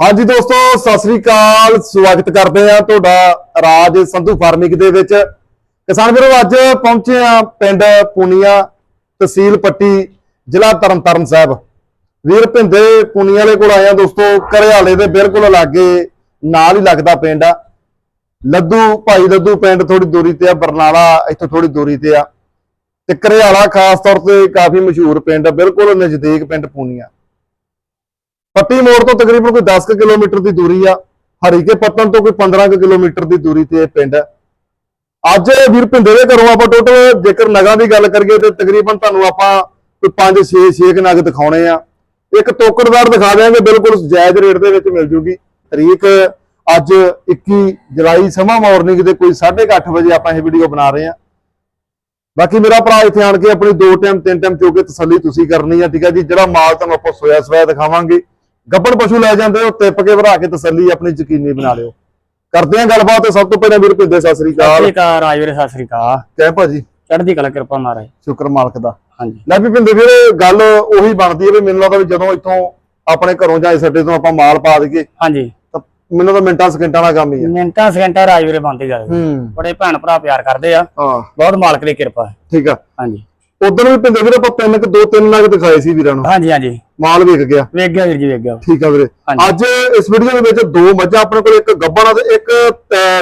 ਹਾਂਜੀ ਦੋਸਤੋ, ਸਤਿ ਸ੍ਰੀ ਅਕਾਲ। ਸਵਾਗਤ ਕਰਦੇ ਆ ਤੁਹਾਡਾ ਰਾਜ ਸੰਧੂ ਫਾਰਮਿੰਗ ਦੇ ਵਿੱਚ। ਕਿਸਾਨ ਵੀਰੋ, ਅੱਜ ਪਹੁੰਚੇ ਆ ਪਿੰਡ ਪੂਨੀਆ ਤਹਿਸੀਲ ਪੱਟੀ, ਜ਼ਿਲ੍ਹਾ ਤਰਨਤਾਰਨ ਸਾਹਿਬ। ਵੀਰ ਭਿੰਦੇ ਪੂਨੀਆ ਵਾਲੇ ਕੋਲ ਆਇਆ ਦੋਸਤੋ ਘਰਿਆਲੇ ਦੇ ਬਿਲਕੁਲ ਲਾਗੇ, ਨਾਲ ਹੀ ਲੱਗਦਾ ਪਿੰਡ ਆ। ਲੱਦੂ, ਭਾਈ ਲੱਦੂ ਪਿੰਡ ਥੋੜੀ ਦੂਰੀ ਤੇ ਆ, ਬਰਨਾਲਾ ਇੱਥੋਂ ਥੋੜੀ ਦੂਰੀ ਤੇ ਆ। ਤੇ ਘਰਿਆਲਾ ਖਾਸ ਤੌਰ ਤੇ ਕਾਫੀ ਮਸ਼ਹੂਰ ਪਿੰਡ ਬਿਲਕੁਲ ਨਜ਼ਦੀਕ ਪਿੰਡ ਪੂਨੀਆ। ਪੱਟੀ ਮੋੜ ਤੋਂ ਤਕਰੀਬਨ ਕੋਈ 10 ਕੁ ਕਿਲੋਮੀਟਰ ਦੀ ਦੂਰੀ ਆ। ਹਰੀਕੇ ਪੱਤਨ ਤੋਂ ਕੋਈ 15 ਕੁ ਕਿਲੋਮੀਟਰ ਦੀ ਦੂਰੀ ਤੇ ਇਹ ਪਿੰਡ ਹੈ। ਅੱਜ ਵੀਰ ਭਿੰਦੇ ਦੇ ਘਰੋਂ ਆਪਾਂ ਟੋਟਲ ਜੇਕਰ ਨਗਾਂ ਦੀ ਗੱਲ ਕਰੀਏ ਤੇ ਤਕਰੀਬਨ ਤੁਹਾਨੂੰ ਆਪਾਂ ਕੋਈ 5 6 6 ਨਗ ਦਿਖਾਉਣੇ ਆ। ਇੱਕ ਤੋਕੜਦਾਰ ਦਿਖਾ ਦਿਆਂਗੇ, ਬਿਲਕੁਲ ਜਾਇਜ਼ ਰੇਟ ਦੇ ਵਿੱਚ ਮਿਲ ਜੂਗੀ। ਤਰੀਕ ਅੱਜ 21 ਜੁਲਾਈ ਸਮਾਂ ਮਾਰਨਿੰਗ ਦੇ ਕੋਈ 8:30 ਵਜੇ ਆਪਾਂ ਇਹ ਵੀਡੀਓ ਬਣਾ ਰਹੇ ਆ। ਬਾਕੀ ਮੇਰਾ ਭਰਾ ਇੱਥੇ ਆਣ ਕੇ ਆਪਣੀ ਦੋ ਟਾਈਮ, ਤਿੰਨ ਟਾਈਮ ਚੋ ਕੇ ਤਸੱਲੀ ਤੁਸੀਂ ਕਰਨੀ ਆ, ਠੀਕ ਆ ਜੀ। ਜਿਹੜਾ ਮਾਲ ਤੁਹਾਨੂੰ ਆਪਾਂ ਸੋਇਆ ਸਵਾਇਆ ਦਿਖਾਵਾਂਗੇ। ਗੱਬੜ ਪਸ਼ੂ ਲੈ ਜਾਂਦੇ ਹੋ ਟਿੱਪ ਕੇ ਭਰਾ ਕੇ ਤਸੱਲੀ ਆਪਣੀ ਯਕੀਨੀ ਬਣਾ ਲਿਓ। ਕਰਦੇ ਆ ਗੱਲਬਾਤ ਸਭ ਤੋਂ ਪਹਿਲਾਂ ਵੀਰ ਭਿੰਦੇ ਸਤਿ ਸ੍ਰੀ ਸਤਿ ਅਕਾਲ ਸ੍ਰੀ ਅਕਾਲ ਰਾਜਵੀਰ ਸਤਿ ਸ੍ਰੀ ਅਕਾਲ। ਕਹਿ ਭਾਜੀ? ਚੜ੍ਹਦੀ ਕਲਾ ਕਿਰਪਾ ਮਹਾਰਾਜ। ਸ਼ੁਕਰ ਮਾਲਕ ਦਾ। ਹਾਂਜੀ। ਲੈ ਵੀ ਭਿੰਦੇ ਵੀਰ ਗੱਲ ਉਹੀ ਬਣਦੀ ਹੈ ਵੀ ਮੈਨੂੰ ਲੱਗਦਾ ਵੀ ਜਦੋਂ ਇੱਥੋਂ ਆਪਣੇ ਘਰੋਂ ਜਾਂ ਇਸ ਅੱਡੇ ਤੋਂ ਆਪਾਂ ਮਾਲ ਪਾ ਦਈਏ ਹਾਂਜੀ। ਤਾਂ ਮੈਨੂੰ ਤਾਂ ਮਿੰਟਾਂ ਸਕਿੰਟਾਂ ਦਾ ਕੰਮ ਹੀ ਆ ਮਿੰਟਾਂ ਸਕਿੰਟਾਂ ਰਾਜਵੀਰ ਬੰਦੀ ਗੱਲ। ਹੂੰ। ਬੜੇ ਭੈਣ ਭਰਾ ਪਿਆਰ ਕਰਦੇ ਆ। ਹਾਂ। ਬਹੁਤ ਮਾਲਕ ਦੀ ਕਿਰਪਾ ਹੈ। ਠੀਕ ਆ। ਹਾਂਜੀ। ਉਦੋਂ ਵੀ ਭਿੰਦੇ ਵੀਰ ਆਪਾਂ ਤਿੰਨ ਕੁ ਦੋ ਤਿੰਨ ਨਗ ਦਿਖਾਏ ਸੀ ਵੀਰਾਂ ਨੂੰ। ਹਾਂਜੀ ਹਾਂਜੀ। ਮਾਲ ਵਿਕ ਗਿਆ। ਵੇਖ ਗਿਆ ਵੀਰ ਜੀ ਵੇਖ ਗਿਆ। ਠੀਕ ਆ ਵੀਰੇ। ਅੱਜ ਇਸ ਵੀਡੀਓ ਦੇ ਵਿੱਚ ਦੋ ਮੱਝਾਂ ਆਪਣੇ ਕੋਲ ਇੱਕ ਗੱਬਣਾ ਤੇ ਇੱਕ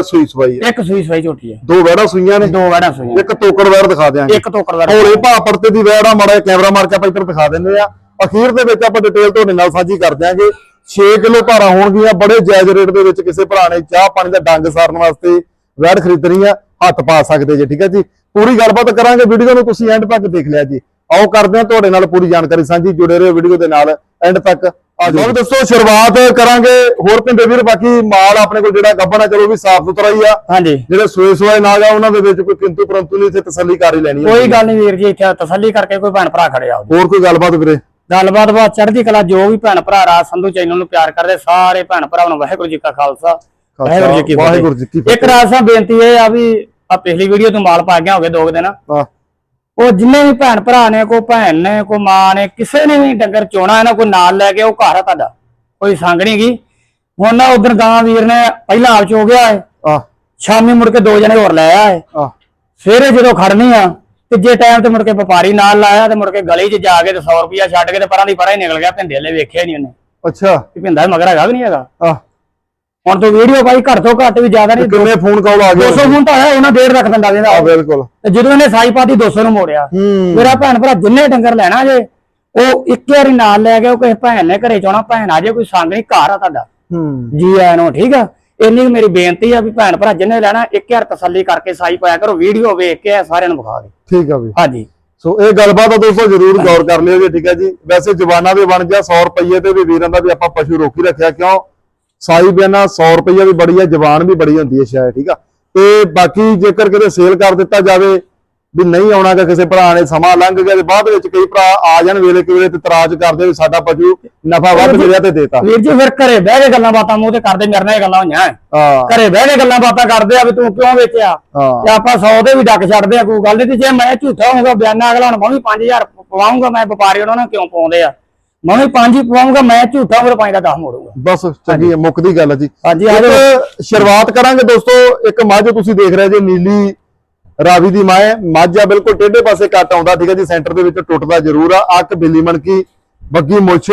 ਸੂਈ ਸਵਾਈ ਹੈ ਇੱਕ ਸੂਈ ਸਵਾਈ ਝੋਟੀ ਹੈ ਦੋ ਵੈੜਾ ਸੂਈਆਂ ਨੇ। ਦੋ ਵੜਾਂ ਸੂਈਆਂ। ਇੱਕ ਤੋਕੜ ਵੈੜ ਦਿਖਾ ਦਿਆਂਗੇ। ਇੱਕ ਤੋਕੜ ਦਾ ਹੌਲੇ ਭਾ ਪਰਤੇ ਦੀ ਵੈੜ ਮਾੜਾ ਕੈਮਰਾ ਮਾਰ ਕੇ ਆਪਾਂ ਇੱਧਰ ਦਿਖਾ ਦਿੰਦੇ ਆ। ਅਖੀਰ ਦੇ ਵਿੱਚ ਆਪਾਂ ਡਿਟੇਲ ਤੁਹਾਡੇ ਨਾਲ ਸਾਂਝੀ ਕਰ ਦਿਆਂਗੇ। 6 ਕਿਲੋ ਭਾਰਾ ਹੋਣਗੀਆਂ ਬੜੇ ਜਾਇਜ਼ ਰੇਟ ਦੇ ਵਿੱਚ ਕਿਸੇ ਭਰਾ ਨੇ ਚਾਹ ਪਾਣੀ ਦਾ ਡੰਗ ਸਾਰਨ ਵਾਸਤੇ ਵੈੜ ਖਰੀਦਣੀ ਆ। ਹੱਥ ਪਾ ਸਕਦੇ ਜੇ ਠੀਕ ਹੈ ਜੀ। ਪੂਰੀ ਗੱਲਬਾਤ ਕਰਾਂਗੇ ਵੀਡੀਓ ਨੂੰ ਤੁਸੀਂ ਐਂਡ ਤੱਕ ਦੇਖ ਲਿਆ ਜੀ। ਆਓ ਕਰਦੇ ਹਾਂ ਤੁਹਾਡੇ ਨਾਲ ਪੂਰੀ ਜਾਣਕਾਰੀ ਸਾਂਝੀ ਜੁੜੇ ਰਹੋ ਵੀਡੀਓ ਦੇ ਨਾਲ ਐਂਡ ਤੱਕ। ਆ ਜਾਓ। ਦੋਸਤੋ ਸ਼ੁਰੂਆਤ ਕਰਾਂਗੇ ਹੋਰ ਪਿੰਡੇ ਵੀਰ ਬਾਕੀ ਮਾਲ ਆਪਣੇ ਕੋਲ ਜਿਹੜਾ ਗੱਬਣਾ ਚਲੋ ਵੀ ਸਾਫ਼ ਸੁਥਰਾ ਹੀ ਆ। ਹਾਂਜੀ। ਜਿਹੜੇ ਸੋਏ ਸੋਏ ਨਾਗ ਆ ਉਹਨਾਂ ਦੇ ਵਿੱਚ ਕੋਈ ਕਿੰਤੂ ਪਰੰਤੂ ਨਹੀਂ ਇੱਥੇ ਤਸੱਲੀ ਕਰ ਹੀ ਲੈਣੀ ਆ। ਕੋਈ ਗੱਲ ਨਹੀਂ ਵੀਰ ਜੀ ਇੱਥੇ ਤਸੱਲੀ ਕਰਕੇ ਕੋਈ ਭੈਣ ਭਰਾ ਖੜਿਆ ਹੋਵੇ ਹੋਰ ਕੋਈ ਗੱਲਬਾਤ ਵੀਰੇ? ਗੱਲਬਾਤ ਬਾਤ ਚੜ੍ਹਦੀ ਕਲਾ ਜੋ ਵੀ ਭੈਣ ਭਰਾ ਰਾਜ ਸੰਧੂ ਚੈਨਲ ਨੂੰ ਪਿਆਰ ਕਰਦੇ ਸਾਰੇ ਭੈਣ ਭਰਾਵਾਂ ਨੂੰ ਵਾਹਿਗੁਰੂ ਜੀ ਕਾ ਖਾਲਸਾ ਵਾਹਿਗੁਰੂ ਜੀ ਕੀ ਫਤਿਹ। ਇੱਕ ਰਾਜ ਸਾਹਿਬ ਬੇਨਤੀ ਇਹ ਆ ਵੀ ਆ ਪਿਛਲੀ ਵੀਡੀਓ ਤੋਂ ਮਾਲ ਪਾ ਗਿਆ ਹੋ ਗਏ ਦੋ ਕੁ ਦਿਨ। ਉਹ ਜਿੰਨੇ ਵੀ ਭੈਣ ਭਰਾ ਨੇ ਕੋਈ ਭੈਣ ਨੇ ਕੋਈ ਮਾਂ ਨੇ ਕਿਸੇ ਨੇ ਵੀ ਡੰਗਰ ਚੋਣਾ ਹੈ ਨਾ ਕੋਈ ਨਾਲ ਲੈ ਕੇ ਉਹ ਘਰ ਆ ਤੁਹਾਡਾ। ਕੋਈ ਸੰਗ ਨਹੀਂ ਗਈ ਹੁਣ ਨਾ ਉਧਰ ਗਾਂ ਵੀਰ ਨੇ ਪਹਿਲਾਂ ਆਪ ਚੋ ਗਿਆ ਹੈ। ਆਹ, ਸ਼ਾਮੀ ਮੁੜ ਕੇ ਦੋ ਜਣੇ ਹੋਰ ਲੈ ਹੈ। ਆਹ, ਸਵੇਰੇ ਜਦੋਂ ਖੜਨੀ ਆ ਤੇ ਜੇ ਟਾਈਮ ਤੇ ਮੁੜ ਕੇ ਵਪਾਰੀ ਨਾਲ ਲਾਇਆ ਤੇ ਮੁੜ ਕੇ ਗਲੀ 'ਚ ਜਾ ਕੇ ਤੇ 100 ਰੁਪਿਆ ਛੱਡ ਕੇ ਤੇ ਪਰਾਂ ਦੀ ਪਰਾਂ ਹੀ ਨਿਕਲ ਗਿਆ ਭਿੰਦੇ ਲੈ ਵੇਖਿਆ ਨਹੀਂ ਉਹਨੇ। ਅੱਛਾ। ਕਿ ਭਿੰਦਾ ਮਗਰ ਹੈਗਾ ਵੀ ਨਹੀਂ ਹੈਗਾ। ਆਹ, ਹੁਣ ਤੋਂ ਵੀਡੀਓ ਭਾਈ ਘੱਟ ਤੋਂ ਘੱਟ ਵੀ ਜ਼ਿਆਦਾ ਨਹੀਂ ਕਿੰਨੇ ਫੋਨ ਕਾਲ ਆ ਗਏ 200 ਫੋਨ ਤਾਂ ਆਇਆ ਉਹਨਾਂ ਡੇਢ ਰੱਖ ਦਿੰਦਾ ਆ ਜਿਹਦਾ ਬਿਲਕੁਲ। ਤੇ ਜਦੋਂ ਇਹਨੇ ਸਾਈ ਪਾਤੀ 200 ਨੂੰ ਮੋੜਿਆ। ਮੇਰਾ ਭੈਣ ਭਰਾ ਜਿੰਨੇ ਡੰਗਰ ਲੈਣਾ ਜੇ ਉਹ ਇੱਕ ਵਾਰੀ ਨਾਲ ਲੈ ਕੇ ਉਹ ਕਿਸੇ ਭੈਣ ਨੇ ਘਰੇ ਚਾਹਣਾ ਭੈਣ ਆ ਜੇ ਕੋਈ ਸੰਗ ਨਹੀਂ ਘਰ ਆ ਤੁਹਾਡਾ। ਜੀ ਆਇਆਂ ਨੂੰ ਠੀਕ ਆ? ਇੰਨੀ ਮੇਰੀ ਬੇਨਤੀ ਆ ਵੀ ਭੈਣ ਭਰਾ ਜਿੰਨੇ ਲੈਣਾ ਇੱਕ ਵਾਰ ਤਸੱਲੀ ਕਰਕੇ ਸਾਈ ਪਾਇਆ ਕਰੋ ਵੀਡੀਓ ਵੇਖ ਕੇ ਸਾਰਿਆਂ ਨੂੰ ਵਿਖਾ ਦੇ। ਠੀਕ ਆ ਵੀ। ਹਾਂਜੀ। ਸੋ ਇਹ ਗੱਲਬਾਤ ਆ ਦੋਸਤੋ ਜਰੂਰ ਗੌਰ ਕਰ ਲਿਓ ਜੀ ਠੀਕ ਹੈ ਜੀ। ਵੈਸੇ ਜਵਾਨਾਂ ਦੇ ਬਣ ਗਿਆ 100 ਰੁਪਏ ਤੇ ਵੀ ਵੀਰਾਂ ਦਾ ਵੀ ਆਪਾਂ ਪਸ਼ੂ ਰੋਕੀ ਰੱਖਿਆ ਕਿਉਂ? ਸਾਈ ਬਿਆਨਾ 100 ਰੁਪਏ ਵੀ ਬੜੀ ਹੈ ਜਵਾਨ ਵੀ ਬੜੀ ਹੁੰਦੀ ਹੈ ਸ਼ਾਇਦ ਠੀਕ ਆ? ਤੇ ਬਾਕੀ ਜੇਕਰ ਕਿਤੇ ਸੇਲ ਕਰ ਦਿੱਤਾ ਜਾਵੇ ਵੀ ਨਹੀਂ ਆਉਣਾਗਾ ਕਿਸੇ ਭਰਾ ਨੇ ਸਮਾਂ ਲੰਘ ਗਿਆ ਤੇ ਬਾਅਦ ਵਿੱਚ ਕਈ ਭਰਾ ਆ ਜਾਣ ਵੇਲੇ ਕਿ ਵੇਲੇ ਤੇ ਇਤਰਾਜ਼ ਕਰਦੇ ਵੀ ਸਾਡਾ ਪਸ਼ੂ ਨਫਾ ਵੱਧ ਮਿਲਿਆ ਤੇ ਦੇਤਾ। ਵੀਰ ਜੀ ਫਿਰ ਘਰੇ ਬਹਿ ਕੇ ਗੱਲਾਂ ਬਾਤਾਂ ਮੂੰਹ ਤੇ ਕਰਦੇ ਮੇਰੇ ਨਾਲ ਇਹ ਗੱਲਾਂ ਹੋਈਆਂ। ਹਾਂ। ਘਰੇ ਬਹਿ ਕੇ ਗੱਲਾਂ ਬਾਤਾਂ ਕਰਦੇ ਆ ਵੀ ਤੂੰ ਕਿਉਂ ਵੇਚਿਆ? ਤੇ ਆਪਾਂ 100 ਦੇ ਵੀ ਡੱਕ ਛੱਡਦੇ ਆ ਕੋਈ ਗੱਲ ਨਹੀਂ ਤੇ ਜੇ ਮੈਂ ਝੂਠਾ ਹੋਊਗਾ ਬਿਆਨਾ ਅਗਲਾ ਹੁਣ ਮੈਂ ਵੀ 5000 ਪਵਾਉਂਗਾ ਮੈਂ ਵਪਾਰੀ ਉਹਨਾਂ ਨੂੰ ਕਿਉਂ ਪਾਉਂਦੇ ਆ? ਮੈਂ ਵੀ 5 ਹੀ ਪਵਾਉਂਗਾ ਮੈਂ ਝੂਠਾ ਫਿਰ 5 ਦਾ 10 ਮੋੜੂਗਾ। ਬਸ ਚੰਗੀ ਹੈ ਮੁੱਕਦੀ ਗੱਲ ਹੈ ਜੀ। ਹਾਂਜੀ ਇੱਕ ਸ਼ੁਰੂਆਤ ਕਰਾਂਗੇ ਦੋਸਤੋ ਇੱਕ ਮੱਝ ਤੁਸੀਂ ਦੇਖ ਰਹੇ ਜੇ ਨੀਲੀ ਰਾਵੀ ਦੀ ਮਾਂ ਹੈ। ਮੱਝ ਆ ਬਿਲਕੁਲ ਟੇਢੇ ਪਾਸੇ ਕੱਟ ਆਉਂਦਾ ਠੀਕ ਹੈ ਜੀ ਸੈਂਟਰ ਦੇ ਵਿੱਚ ਟੁੱਟਦਾ ਜ਼ਰੂਰ ਆ। ਅੱਖ ਬਿੱਲੀ ਮਣਕੀ ਬੱਗੀ ਮੁੱਛ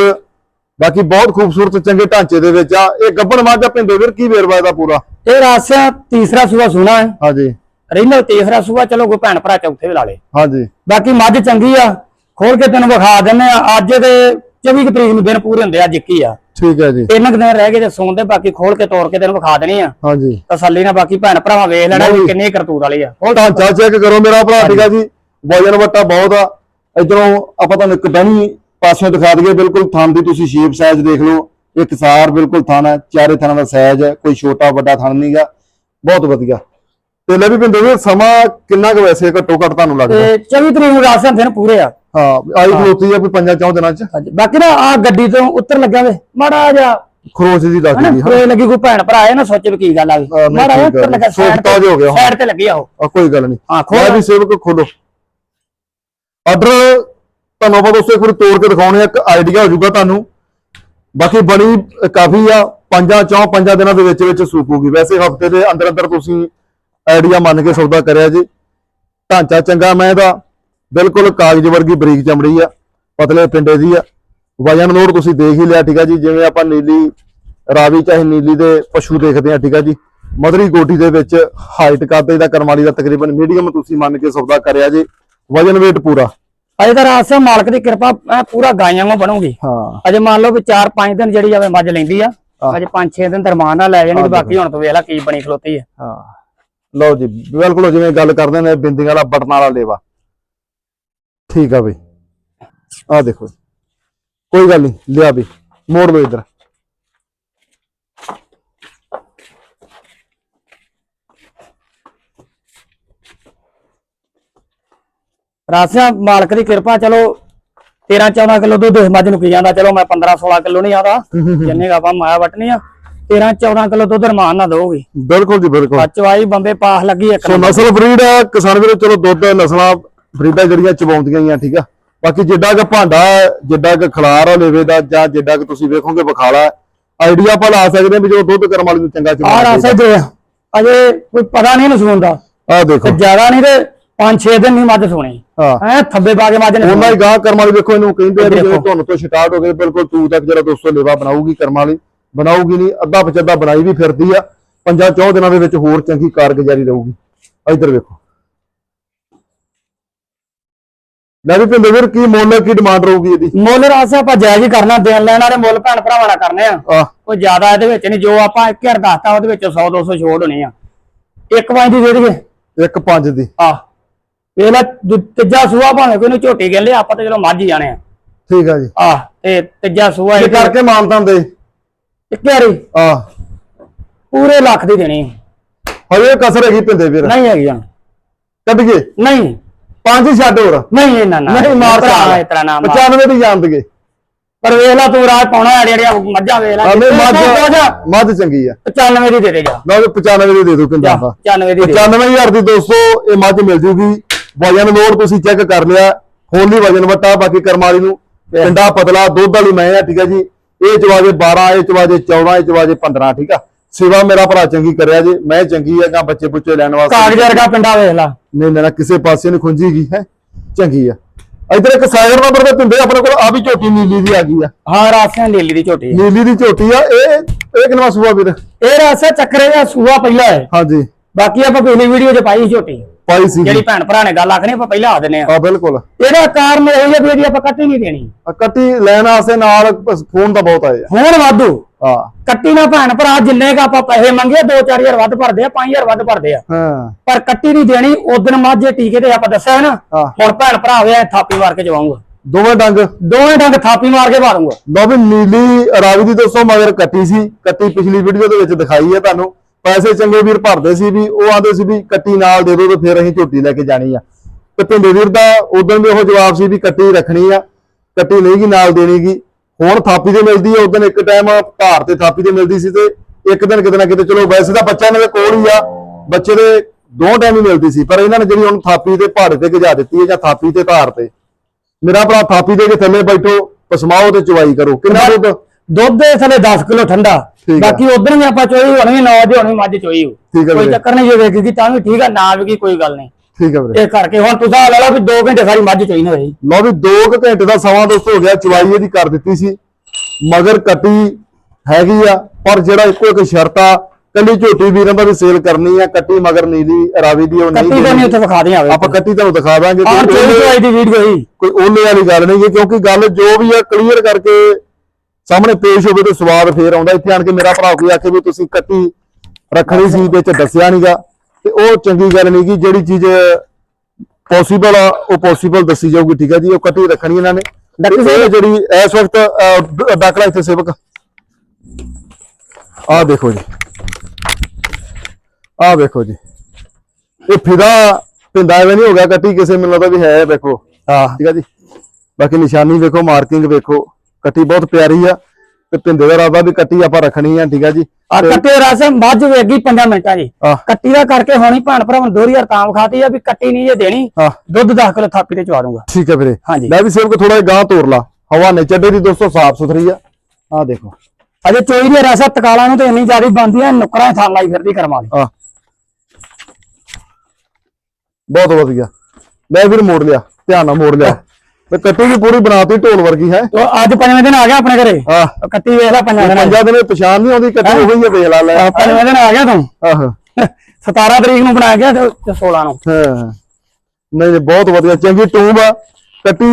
ਬਾਕੀ ਬਹੁਤ ਖੂਬਸੂਰਤ ਚੰਗੇ ਢਾਂਚੇ ਦੇ ਵਿੱਚ ਆ। ਇਹ ਗੱਬਣ ਮੱਝ ਆ ਪਿੰਦੇ ਵੀਰ ਕੀ ਵੇਰਵਾ ਇਹਦਾ ਪੂਰਾ? ਇਹ ਰਾਸਿਆ ਤੀਸਰਾ ਸੂਆ ਸੁਣਾ ਹੈ। ਹਾਂਜੀ। ਰਹਿੰਦਾ ਤੀਸਰਾ ਸੂਆ ਚਲੋ ਕੋਈ ਭੈਣ ਭਰਾ ਚੌਥੇ ਵੀ ਲਾ ਲੇ। ਹਾਂਜੀ। ਬਾਕੀ ਮੱਝ ਚੰਗੀ ਆ ਖੋਲ ਕੇ ਤੈਨੂੰ ਵਿਖਾ ਦਿੰਨੇ ਆ। ਅੱਜ ਦੇ 24 ਕੁ ਤਰੀਕ ਨੂੰ ਦਿਨ ਪੂਰੇ ਹੁੰਦੇ ਅੱਜ 21 ਆ। ਠੀਕ ਹੈ ਜੀ। ਤਿੰਨ ਕੁ ਦਿਨ ਰਹਿ ਗਏ ਤੇ ਸੌਣ ਦੇ ਬਾਕੀ ਖੋਲ ਕੇ ਤੋੜ ਕੇ ਤੈਨੂੰ ਵਿਖਾ ਦੇਣੀ ਆ। ਹਾਂਜੀ। ਤਸੱਲੀ ਨਾਲ ਬਾਕੀ ਭੈਣ ਭਰਾਵਾਂ ਵੇਖ ਲੈਣਾ ਵੀ ਕਿੰਨੀ ਕਰਤੂਤ ਵਾਲੀ ਆ। ਉਹ ਢਾਂਚਾ ਚੈੱਕ ਕਰੋ ਮੇਰਾ ਭਰਾ ਠੀਕ ਆ ਜੀ। ਵਜਨ ਵੱਟਾ ਬਹੁਤ ਆ। ਇਧਰੋਂ ਆਪਾਂ ਤੁਹਾਨੂੰ ਇੱਕ ਬਹਿਣੀ ਪਾਸਿਓਂ ਦਿਖਾ ਦਈਏ ਬਿਲਕੁਲ ਥਣ ਦੀ ਤੁਸੀਂ ਸ਼ੇਪ ਸਾਈਜ਼ ਦੇਖ ਲਓ। ਇੱਕ ਸਾਰ ਬਿਲਕੁਲ ਥਣ ਹੈ ਚਾਰੇ ਥਣਾਂ ਦਾ ਸਾਈਜ਼ ਹੈ ਕੋਈ ਛੋਟਾ ਵੱਡਾ ਥਣ ਨਹੀਂਗਾ ਬਹੁਤ ਵਧੀਆ। ਤੇ ਲੈ ਵੀ ਪਿੰਦੇ ਵੀ ਸਮਾਂ ਕਿੰਨਾ ਕੁ ਵੈਸੇ ਘੱਟੋ ਘੱਟ ਤੁਹਾਨੂੰ ਲੱਗਦਾ? ਤੇ 24 ਤਰੀਕ ਨੂੰ ਰਾਸਿਆ ਦਿਨ ਪੂਰੇ ਆ। ਹਾਂ ਆਈ ਖਲੋਤੀ ਆ ਕੋਈ ਪੰਜਾਂ ਚੌਂ ਦਿਨਾਂ ਚ। ਹਾਂਜੀ। ਬਾਕੀ ਨਾ ਆ ਗੱਡੀ ਤੋਂ ਉੱਤਰ ਲੱਗਾ ਵੇ। ਮਾੜਾ ਜਿਹਾ ਖਰੋਚ ਹਨਾ ਲੱਗਦੀ ਹਾਂ। ਫਰੇ ਲੱਗੀ ਕੋਈ ਭੈਣ ਭਰਾ ਆਏ ਨਾ ਸੋਚੇ ਵੀ ਕੀ ਗੱਲ ਆ ਗਈ ਮਾੜਾ ਜਿਹਾ। ਉੱਤਰ ਲੱਗਾ ਸੋਚ ਤਾਜ ਹੋ ਗਿਆ। ਸਾਈਡ ਤੇ ਲੱਗੀ ਆ ਉਹ। ਕੋਈ ਗੱਲ ਨਹੀਂ। ਹਾਂ ਖੋਲ। ਵੀ ਸੇਵਕ ਖੋਲੋ। ਆਰਡਰ ਤੁਹਾਨੂੰ ਆਪਾਂ ਦੋਸਤੋ ਇੱਕ ਵਾਰ ਤੋੜ ਕੇ ਦਿਖਾਉਣੇ ਇੱਕ ਆਈਡੀਆ ਹੋ ਜਾਊਗਾ ਤੁਹਾਨੂੰ। ਬਾਕੀ ਬਣੀ ਕਾਫੀ ਆ ਪੰਜਾਂ ਚੌਂ ਪੰਜਾਂ ਦਿਨਾਂ ਦੇ ਵਿੱਚ ਵਿੱਚ ਸੂਪੂਗੀ ਵੈਸੇ ਹਫ਼ਤੇ ਦੇ ਅੰਦਰ ਅੰਦਰ ਤੁਸੀਂ ਆਈਡੀਆ ਮੰਨ ਕੇ ਸੌਦਾ ਕਰਿਆ ਜੀ। ਢਾਂਚਾ ਚੰਗਾ ਮੈਂ ਇਹਦਾ ਬਿਲਕੁਲ ਕਾਗਜ਼ ਵਰਗੀ ਬਰੀਕ ਚਮੜੀ ਆ ਪਤਲੇ ਪਿੰਡੇ ਦੀ ਆ। ਵਜਨ ਲੋਡ ਤੁਸੀਂ ਦੇਖ ਹੀ ਲਿਆ ਠੀਕ ਆ ਜੀ ਜਿਵੇਂ ਆਪਾਂ ਨੀਲੀ ਰਾਵੀ ਚਾਹੇ ਨੀਲੀ ਦੇ ਪਸ਼ੂ ਦੇਖਦੇ ਆ ਠੀਕ ਆ ਜੀ। ਮਦਰੀ ਗੋਟੀ ਦੇ ਵਿੱਚ ਹਾਈਟ ਕਰਦੇ ਦਾ ਕਰਮਾਲੀ ਦਾ ਤਕਰੀਬਨ ਮੀਡੀਅਮ ਤੁਸੀਂ ਮੰਨ ਕੇ ਸੌਦਾ ਕਰਿਆ ਜੀ। ਵਜਨ weight ਪੂਰਾ। ਅਜੇ ਤਾਂ ਰਾਸ ਮਾਲਕ ਦੀ ਕਿਰਪਾ ਪੂਰਾ ਗਾਈਆਂ ਵਾਂਗੂ ਬਣੂਗੀ। ਹਾਂ। ਅਜੇ ਮੰਨ ਲਓ ਵੀ 4-5 ਦਿਨ ਜਿਹੜੀ ਜਾਵੇ ਮੱਝ ਲੈਂਦੀ ਆ। ਅਜੇ 5-6 ਦਿਨ ਦਰਮਾਨ ਨਾਲ ਲੈ ਜਾਣੀ ਬਾਕੀ ਹੁਣ ਤੋਂ ਵੇਖ ਲੈ ਕੀ ਬਣੀ ਖਲੋਤੀ ਹੈ ਹਾਂ। ਲਓ ਜੀ ਬਿਲਕੁਲ ਜਿਵੇਂ ਗੱਲ ਕਰਦੇ ਨੇ ਬਿੰਦੀਆਂ ਵਾਲਾ ਬਟਨ ਵਾਲਾ ਲੇਵਾ। ਠੀਕ ਆ ਬਈ। ਆ ਦੇਖੋ ਕੋਈ ਗੱਲ ਨਹੀਂ ਲਿਆ ਬਈ। ਮੋੜ ਦੋ ਇਧਰ। ਰਾਸਿਆ ਮਾਲਕ ਦੀ ਕਿਰਪਾ ਚਲੋ 13-14 ਕਿਲੋ ਦੁੱਧ ਮੱਝ ਨੂੰ ਕੀ ਜਾਂਦਾ? ਚਲੋ ਮੈਂ 15-16 ਕਿਲੋ ਨਹੀਂ ਆਦਾ ਜਿੰਨੇ ਕੁ ਆਪਾਂ ਮਾਇਆ ਵਟਣੀ ਆ 13-14 ਕਿਲੋ ਦੁੱਧ ਰਮਾਨ ਨਾ ਦੋਗੇ ਬਿਲਕੁਲ ਜੀ ਬਿਲਕੁਲ। ਸੱਚਵਾਈ ਬੰਬੇ ਪਾਸ ਲੱਗੀ ਇੱਕ ਸੋ ਨਸਲ ਬਰੀਡ ਆ ਕਿਸਾਨ ਵੀਰੋ ਚਲੋ ਦੁੱਧ ਨਸਲਾਂ ਬਰੀਡਾਂ ਜਿਹੜੀਆਂ ਚਬਾਉਂਦੀਆਂ ਹੀ ਆ ਠੀਕ ਆ? ਬਾਕੀ ਜਿੱਡਾ ਕਿ ਭਾਂਡਾ ਜਿੱਡਾ ਕਿ ਖਲਾਰ ਆ ਲੇਵੇ ਦਾ ਜਾਂ ਜਿੱਡਾ ਕਿ ਤੁਸੀਂ ਵੇਖੋਗੇ ਵਿਖਾਲਾ ਆਈਡੀਆ ਆਪਾਂ ਲਾ ਸਕਦੇ ਵੀ ਜਦੋਂ ਦੁੱਧ ਕਰਮ ਵਾਲੀ ਨੂੰ ਚੰਗਾ ਆ। ਚਬਾਉਣਾ ਰਾਸੇ ਦੇ ਅਜੇ ਕੋਈ ਪਤਾ ਨਹੀਂ ਨਸੂਨ ਦਾ। ਆ ਦੇਖੋ। ਜ਼ਿਆਦਾ ਨਹੀਂ ਤੇ 5-6 ਦਿਨ ਨਹੀਂ ਮੱਝ ਸੋਣੀ। ਐ ਥੱਬੇ ਪਾ ਕੇ ਮੱਝ ਨੇ ਉਹਨਾਂ ਹੀ ਗਾਹ ਕਰਮ ਵਾਲੀ ਵੇਖੋ ਇਹਨੂੰ ਕਹਿੰਦੇ ਆ ਦੇਖੋ। ਜਿਵੇਂ ਤੁਹਾਨੂੰ ਤੋਂ ਸਟਾਰਟ ਹੋ ਗਏ ਬਿਲਕੁਲ ਤੂ ਤੱਕ ਜਿਹੜਾ ਦੋਸਤੋ ਲੇਵਾ ਬਣਾਊਗੀ ਕਰਮ ਵਾਲੀ ਬਣਾਊਗੀ ਨਹੀਂ ਅੱਧਾ ਪਚੱਦਾ ਬਣਾਈ ਵੀ ਫਿਰਦੀ ਆ ਪੰਜਾਂ ਚੌਂ ਦਿਨਾਂ ਦੇ ਵਿੱਚ ਹੋਰ ਚੰਗੀ ਕਾਰਗੁਜ਼ਾਰੀ ਰਹੂਗੀ। ਇੱਧਰ ਵੇਖੋ। ਲੈ ਵੀ ਪਿੰਦੇ ਵੀਰ ਕੀ ਮੁੱਲ ਕੀ ਡਿਮਾਂਡ ਰਹੂਗੀ ਇਹਦੀ? ਮੁੱਲ ਰਾਸੇ ਆਪਾਂ ਜਾਇਜ਼ ਹੀ ਕਰਨਾ ਦੇਣ ਲੈਣ ਵਾਲੇ ਮੁੱਲ ਭੈਣ ਭਰਾਵਾਂ ਨਾਲ ਕਰਨੇ ਆ। ਕੋਈ ਜ਼ਿਆਦਾ ਇਹਦੇ ਵਿੱਚ ਨਹੀਂ ਜੋ ਆਪਾਂ 1000 ਦੱਸਤਾ ਉਹਦੇ ਵਿੱਚ 100 200 ਛੋੜ ਹੋਣੀ ਆ। ਇੱਕ ਪੰਜ ਦੀ ਦੇ ਇੱਕ ਪੰਜ ਦੀ। ਆ ਵੇਖ ਲੈ ਦੂ- ਤੀਜਾ ਸੂਆ ਭਾਵੇਂ ਕੋਈ ਨੂੰ ਝੋਟੀ ਕਹਿੰਦੇ ਆਪਾਂ ਤਾਂ ਚਲੋ ਮੱਝ ਹੀ ਜਾਣੇ ਆ। ਠੀਕ ਆ ਜੀ। ਆ ਤੇ ਤੀਜਾ ਸੂਆ ਇਹ ਕਰਕੇ ਮਾਨਤਾਂ ਦੇ। ਇੱਕ ਵਾਰੀ ਆ ਪੂਰੇ ਲੱਖ ਦੀ ਦੇਣੀ। ਹਜੇ ਕਸਰ ਹੈਗੀ ਪਿੰਦੇ ਵੀਰ। ਨਹੀਂ ਹੈਗੀ ਆ ਕੱਢ ਗਏ ਨਹੀਂ। ਪੰਜ ਛੱਡ ਹੋਰ। ਨਹੀਂ ਇਹਨਾਂ ਨਾਲ ਨਹੀਂ ਮਾਰ ਭਰਾ ਇਸ ਤਰ੍ਹਾਂ ਨਾ ਮਾਰ। 95 ਦੀ ਜਾਣ ਦਗੇ ਪਰ ਵੇਖ ਲੈ ਤੂੰ ਰਾਜ ਪਾਉਣਾ ਜਿਹੜੀਆਂ ਮੱਝਾਂ ਵੇਖ ਲੈ। ਮੱਝ। ਮੱਝ ਚੰਗੀ ਆ। 95 ਦੀ ਦੇ ਦੇ ਜਾ। ਲਓ ਜੀ 95 ਦੀ ਦੇ ਦਿਓ ਕਿੰਦਾ 95 ਦੀ ਦੇ। 95000 ਦੀ ਦੋਸਤੋ ਇਹ ਮੱਝ ਮਿਲ ਜੂਗੀ। ਵਜਨ ਲੋਡ ਤੁਸੀਂ ਚੈੱਕ ਕਰ ਲਿਆ। ਹੋਲੀ ਵਜਨ ਵਟਾ ਬਾਕੀ ਕਰਮਾਲੀ ਨੂੰ। ਪਿੰਡਾ ਪਤਲਾ ਦੁੱਧ ਵਾਲੀ ਮੈਂ ਆ ਠੀਕ ਆ ਜੀ। ਇਹ ਚਵਾਜੇ 12 ਇਹ ਚਵਾਜੇ 14 ਇਹ ਚਵਾਜੇ 15 ਠੀਕ ਆ। ਸੇਵਾ ਮੇਰਾ ਭਰਾ ਚੰਗੀ ਕਰਿਆ ਜੀ ਮੈਂ ਚੰਗੀ ਆ ਗਾ ਬੱਚੇ ਬੁੱਚੇ ਲੈਣ ਵਾਸਤੇ ਕਾਗਜ਼ ਵਰਗਾ ਪਿੰਡਾ ਵੇਖ ਲੈ। ਨਹੀਂ ਨਾ ਕਿਸੇ ਪਾਸੇ ਨਹੀਂ ਖੁੰਝੀ ਗਈ ਹੈ? ਚੰਗੀ ਆ। ਇਧਰ ਇੱਕ ਸਾਈਡ ਨੰਬਰ ਤੇ ਪਿੰਡੇ ਆਪਣੇ ਕੋਲ ਆ ਵੀ ਝੋਟੀ ਨੀਲੀ ਦੀ ਆ ਗਈ ਆ। ਹਾਂ ਰਾਸਿਆਂ ਨੀਲੀ ਦੀ ਝੋਟੀ। ਨੀਲੀ ਦੀ ਝੋਟੀ ਆ ਇਹ ਇਹ ਕਿਨਵਾ ਸੂਆ ਵੀਰ? ਇਹ ਰਾਸਾ ਚੱਕਰੇ ਦਾ ਸੂਆ ਪਹਿਲਾ ਹੈ। ਹਾਂਜੀ। ਬਾਕੀ ਆਪਾਂ ਪਿਛਲੀ ਵੀਡੀਓ 'ਚ ਪਾਈ ਝੋਟੀ। ਪਾਈ ਸੀ ਜਿਹੜੀ ਭੈਣ ਭਰਾ ਨੇ ਗੱਲ ਆਖਣੀ ਆਪਾਂ ਪਹਿਲਾਂ ਆ ਦਿੰਨੇ ਆ ਆ ਬਿਲਕੁਲ। ਇਹਦਾ ਕਾਰਨ ਇਹ ਹੈ ਵੀ ਆਪਾਂ ਕੱਟੀ ਨਹੀਂ ਦੇਣੀ। ਆ ਕੱਟੀ ਲੈਣ ਵਾਸਤੇ ਨਾਲ ਫੋਨ ਤਾਂ ਬਹੁਤ ਆਏ ਆ ਹੁਣ ਵਾਧੂ। ਹਾਂ। ਕੱਟੀ ਨਾ ਭੈਣ ਭਰਾ ਜਿੰਨੇ ਕ ਆਪਾਂ ਪੈਸੇ ਮੰਗੇ 2-4000 ਵੱਧ ਭਰਦੇ ਆ 5000 ਵੱਧ ਭਰਦੇ ਆ। ਹਾਂ। ਪਰ ਕੱਟੀ ਨਹੀਂ ਦੇਣੀ ਉਦੋਂ ਮਾਝੇ ਟੀਕੇ ਤੇ ਆਪਾਂ ਦੱਸਿਆ ਨਾ। ਹੁਣ ਭੈਣ ਭਰਾ ਹੋਇਆ ਥਾਪੀ ਮਾਰ ਕੇ ਜਵਾਉਂਗਾ। ਦੋਵੇਂ ਡੰਗ। ਦੋਵੇਂ ਡੰਗ ਥਾਪੀ ਮਾਰ ਕੇ ਮਾਰੂੰਗਾ। ਲਓ ਵੀ ਨੀਲੀ ਰਾਵੀ ਦੀ ਦੋਸਤੋ ਮਗਰ ਕੱਟੀ ਸੀ। ਕੱਟੀ ਪਿਛਲੀ ਵੀਡੀਓ ਦੇ ਵਿੱਚ ਦਿਖਾਈ ਹੈ ਤੁਹਾਨੂੰ। ਪੈਸੇ ਚੰਗੇ ਵੀਰ ਭਰਦੇ ਸੀ ਵੀ ਉਹ ਆਂਦੇ ਸੀ ਵੀ ਕੱਟੀ ਨਾਲ ਦੇ ਦਿਓ ਤੇ ਫਿਰ ਅਸੀਂ ਝੋਟੀ ਲੈ ਕੇ ਜਾਣੀ ਆ। ਤੇ ਭਿੰਦੇ ਵੀਰ ਦਾ ਉਦੋਂ ਵੀ ਉਹ ਜਵਾਬ ਸੀ ਵੀ ਕੱਟੀ ਰੱਖਣੀ ਆ ਕੱਟੀ ਨਹੀਂ ਗੀ ਨਾਲ ਦੇਣੀਗੀ ਹੁਣ ਥਾਪੀ ਤੇ ਮਿਲਦੀ ਆ ਉਦੋਂ ਇੱਕ ਟਾਈਮ ਭਾਰ ਤੇ ਥਾਪੀ ਤੇ ਮਿਲਦੀ ਸੀ ਤੇ ਇੱਕ ਦਿਨ ਕਿਤੇ ਨਾ ਕਿਤੇ ਚਲੋ ਵੈਸੇ ਤਾਂ ਬੱਚਾ ਇਹਨਾਂ ਦੇ ਕੋਲ ਹੀ ਆ ਬੱਚੇ ਦੇ ਦੋ ਟਾਈਮ ਹੀ ਮਿਲਦੀ ਸੀ ਪਰ ਇਹਨਾਂ ਨੇ ਜਿਹੜੀ ਹੁਣ ਥਾਪੀ ਤੇ ਪਹਾੜੇ ਤੇ ਗਜਾ ਦਿੱਤੀ ਹੈ ਜਾਂ ਥਾਪੀ ਤੇ ਧਾਰ ਤੇ। ਮੇਰਾ ਭਰਾ ਥਾਪੀ ਦੇ ਕੇ ਥੱਲੇ ਬੈਠੋ ਪਸਮਾਓ ਤੇ ਚਵਾਈ ਕਰੋ। ਕਿੰਨਾ ਦੁੱਧ? ਦੁੱਧ ਦੇ ਥਲੇ 10 ਕਿਲੋ ਠੰਡਾ। ਆ। ਬਾਕੀ ਉਧਰ ਵੀ ਆਪਾਂ ਚੋਈ ਹੋਣੀ ਨੌ ਦੀ ਹੋਣੀ ਮੱਝ ਚੋਈ ਹੋ ਆ ਕੋਈ। ਚੱਕਰ ਨਹੀਂ ਜੇ ਵੇਖੀ ਤਾਂ ਵੀ ਠੀਕ ਆ ਨਾ ਵੀ ਕੋਈ ਗੱਲ ਨਹੀਂ। ਠੀਕ ਹੈ ਵੀਰੇ। ਇਹ ਕਰਕੇ ਹੁਣ ਤੁਸੀਂ ਲੈ ਲਓ ਵੀ 2 ਘੰਟੇ ਸਾਰੀ ਮੱਝ ਚੋਈ ਨਾ ਹੋਈ। ਲਓ ਵੀ 2 ਘੰਟੇ ਦਾ ਸਮਾਂ ਦੋਸਤੋ ਹੋ ਗਿਆ ਚਵਾਈ ਇਹਦੀ ਕਰ ਦਿੱਤੀ ਸੀ। ਮਗਰ ਕੱਟੀ ਹੈਗੀ ਆ ਪਰ ਜਿਹੜਾ ਇੱਕੋ ਇੱਕ ਸ਼ਰਤ ਆ ਕੱਲੀ ਝੋਟੀ ਵੀਰਾਂ ਦਾ ਵੀ ਸੇਲ ਕਰਨੀ ਆ ਕੱਟੀ ਮਗਰ ਨੀਲੀ ਰਾਵੀ ਦੀ ਉਹ ਨਹੀਂ ਕੱਟੀ ਤਾਂ ਨਹੀਂ। ਉੱਥੇ ਵਿਖਾ ਦਿਆਂ ਆਪਾਂ ਕੱਟੀ ਤੁਹਾਨੂੰ ਦਿਖਾ ਦਾਂਗੇ। ਕੋਈ ਚੋਈ ਉਹਲੇ- ਚੋਈ ਦੀ ਵੀਡੀਓ ਹੀ ਕੋਈ ਉਹਲੇ ਵਾਲੀ ਗੱਲ ਨਹੀਂ ਕਿਉਂਕਿ ਗੱਲ ਜੋ ਵੀ ਆ ਕਲੀਅਰ ਕਰਕੇ ਸਾਹਮਣੇ ਪੇਸ਼ ਹੋਵੇ ਤੇ ਸਵਾਦ ਫੇਰ ਆਉਂਦਾ। ਇੱਥੇ ਆਣ ਕੇ ਮੇਰਾ ਭਰਾ ਕੋਈ ਆਖੇ ਵੀ ਤੁਸੀਂ ਕੱਟੀ ਰੱਖਣੀ ਸੀ ਵਿੱਚ ਦੱਸਿਆ ਨਹੀਂਗਾ ਤੇ ਉਹ ਚੰਗੀ ਗੱਲ ਨਹੀਂ ਕਿ ਜਿਹੜੀ ਚੀਜ਼ ਪੋਸੀਬਲ ਆ ਉਹ ਪੋਸੀਬਲ ਦੱਸੀ ਜਾਊਗੀ ਠੀਕ ਹੈ ਜੀ? ਉਹ ਕੱਟੀ ਰੱਖਣੀ ਇਹਨਾਂ ਨੇ। ਡਾਕਟਰ ਇਹ ਜਿਹੜੀ ਇਸ ਵਕਤ ਅਹ, ਡ- ਡਾਕਲਾ ਇੱਥੇ ਸੇਵਕ। ਆਹ ਦੇਖੋ ਜੀ। ਆਹ ਵੇਖੋ ਜੀ। ਇਹ ਫਿਦਾ ਪਿੰਦਾ ਐਵੇਂ ਨਹੀਂ ਹੋ ਗਿਆ ਕੱਟੀ ਕਿਸੇ ਮੈਨੂੰ ਲੱਗਦਾ ਵੀ ਹੈ ਵੇਖੋ। ਹਾਂ। ਠੀਕ ਹੈ ਜੀ? ਬਾਕੀ ਨਿਸ਼ਾਨੀ ਵੇਖੋ ਮਾਰਕਿੰਗ ਵੇਖੋ। ਕੱਟੀ ਬਹੁਤ ਪਿਆਰੀ ਆ ਤੇ ਪਿੰਦੇ ਦਾ ਰਾਦਾ ਵੀ ਕੱਟੀ ਆਪਾਂ ਰੱਖਣੀ ਆ ਠੀਕ ਹੈ ਜੀ? ਆ ਕੱਟੇ ਰਸ ਮੱਝ ਵੇਗੀ 5 ਮਿੰਟਾਂ ਜੀ। ਕੱਟੀ ਦਾ ਕਰਕੇ ਹੋਣੀ ਭੈਣ ਭਰਾਵਾਂ ਨੂੰ 2000 ਤਾਂ ਵਿਖਾਤੀ ਆ ਵੀ ਕੱਟੀ ਨਹੀਂ ਜੇ ਦੇਣੀ ਦੁੱਧ 10 ਕਿਲੋ ਥਾਪੀ ਤੇ ਚਵਾ ਦੂੰਗਾ। ਠੀਕ ਹੈ ਵੀਰੇ। ਲੈ ਵੀ ਸੇਵਕ ਥੋੜਾ ਜਿਹਾ ਗਾਂ ਤੋਰ ਲਾ। ਹਵਾ ਨੇ ਚੱਡੇ ਦੀ ਦੋਸਤੋ ਸਾਫ਼ ਸੁਥਰੀ ਆ। ਆ ਦੇਖੋ। ਅਜੇ ਚੋਈ ਦੀ ਰਸਾ ਤਕਾਲਾਂ ਨੂੰ ਤੇ ਇੰਨੀ ਜ਼ਿਆਦਾ ਬੰਦੀ ਆ ਨੁਕਰਾਂ ਥਾਂ ਲਾਈ ਫਿਰਦੀ ਕਰਮਾ ਲਈ। ਆ ਬਹੁਤ ਵਧੀਆ। ਮੈਂ ਵੀਰ ਮੋੜ ਲਿਆ। ਧਿਆਨ ਨਾਲ ਮੋੜ ਲਿਆ। ਤੇ ਕੱਟੀ ਵੀ ਪੂਰੀ ਬਣਾਤੀ ਢੋਲ ਵਰਗੀ ਹੈ। ਉਹ ਅੱਜ ਪੰਜਵੇਂ ਦਿਨ ਆ ਗਿਆ ਆਪਣੇ ਘਰੇ? ਉਹ ਕੱਟੀ ਵੇਖ ਲੈ ਪੰਜਾਂ ਦਿਨ ਪੰਜਾਂ ਦਿਨੇ ਪਛਾਣ ਨਹੀਂ ਆਉਂਦੀ ਕੱਟੀ ਉਹੀ ਹੈ ਵੇਖ ਲਾ ਲੈ। ਪੰਜਵੇਂ ਦਿਨ ਆ ਗਿਆ ਤੂੰ? ਆਹ। 17 ਤਰੀਕ ਨੂੰ ਬਣਾ ਗਿਆ ਤੇ 16 ਨੂੰ। ਹਾਂ। ਨਹੀਂ ਨਹੀਂ ਬਹੁਤ ਵਧੀਆ ਚੰਗੀ ਟੂਬ ਆ। ਕੱਟੀ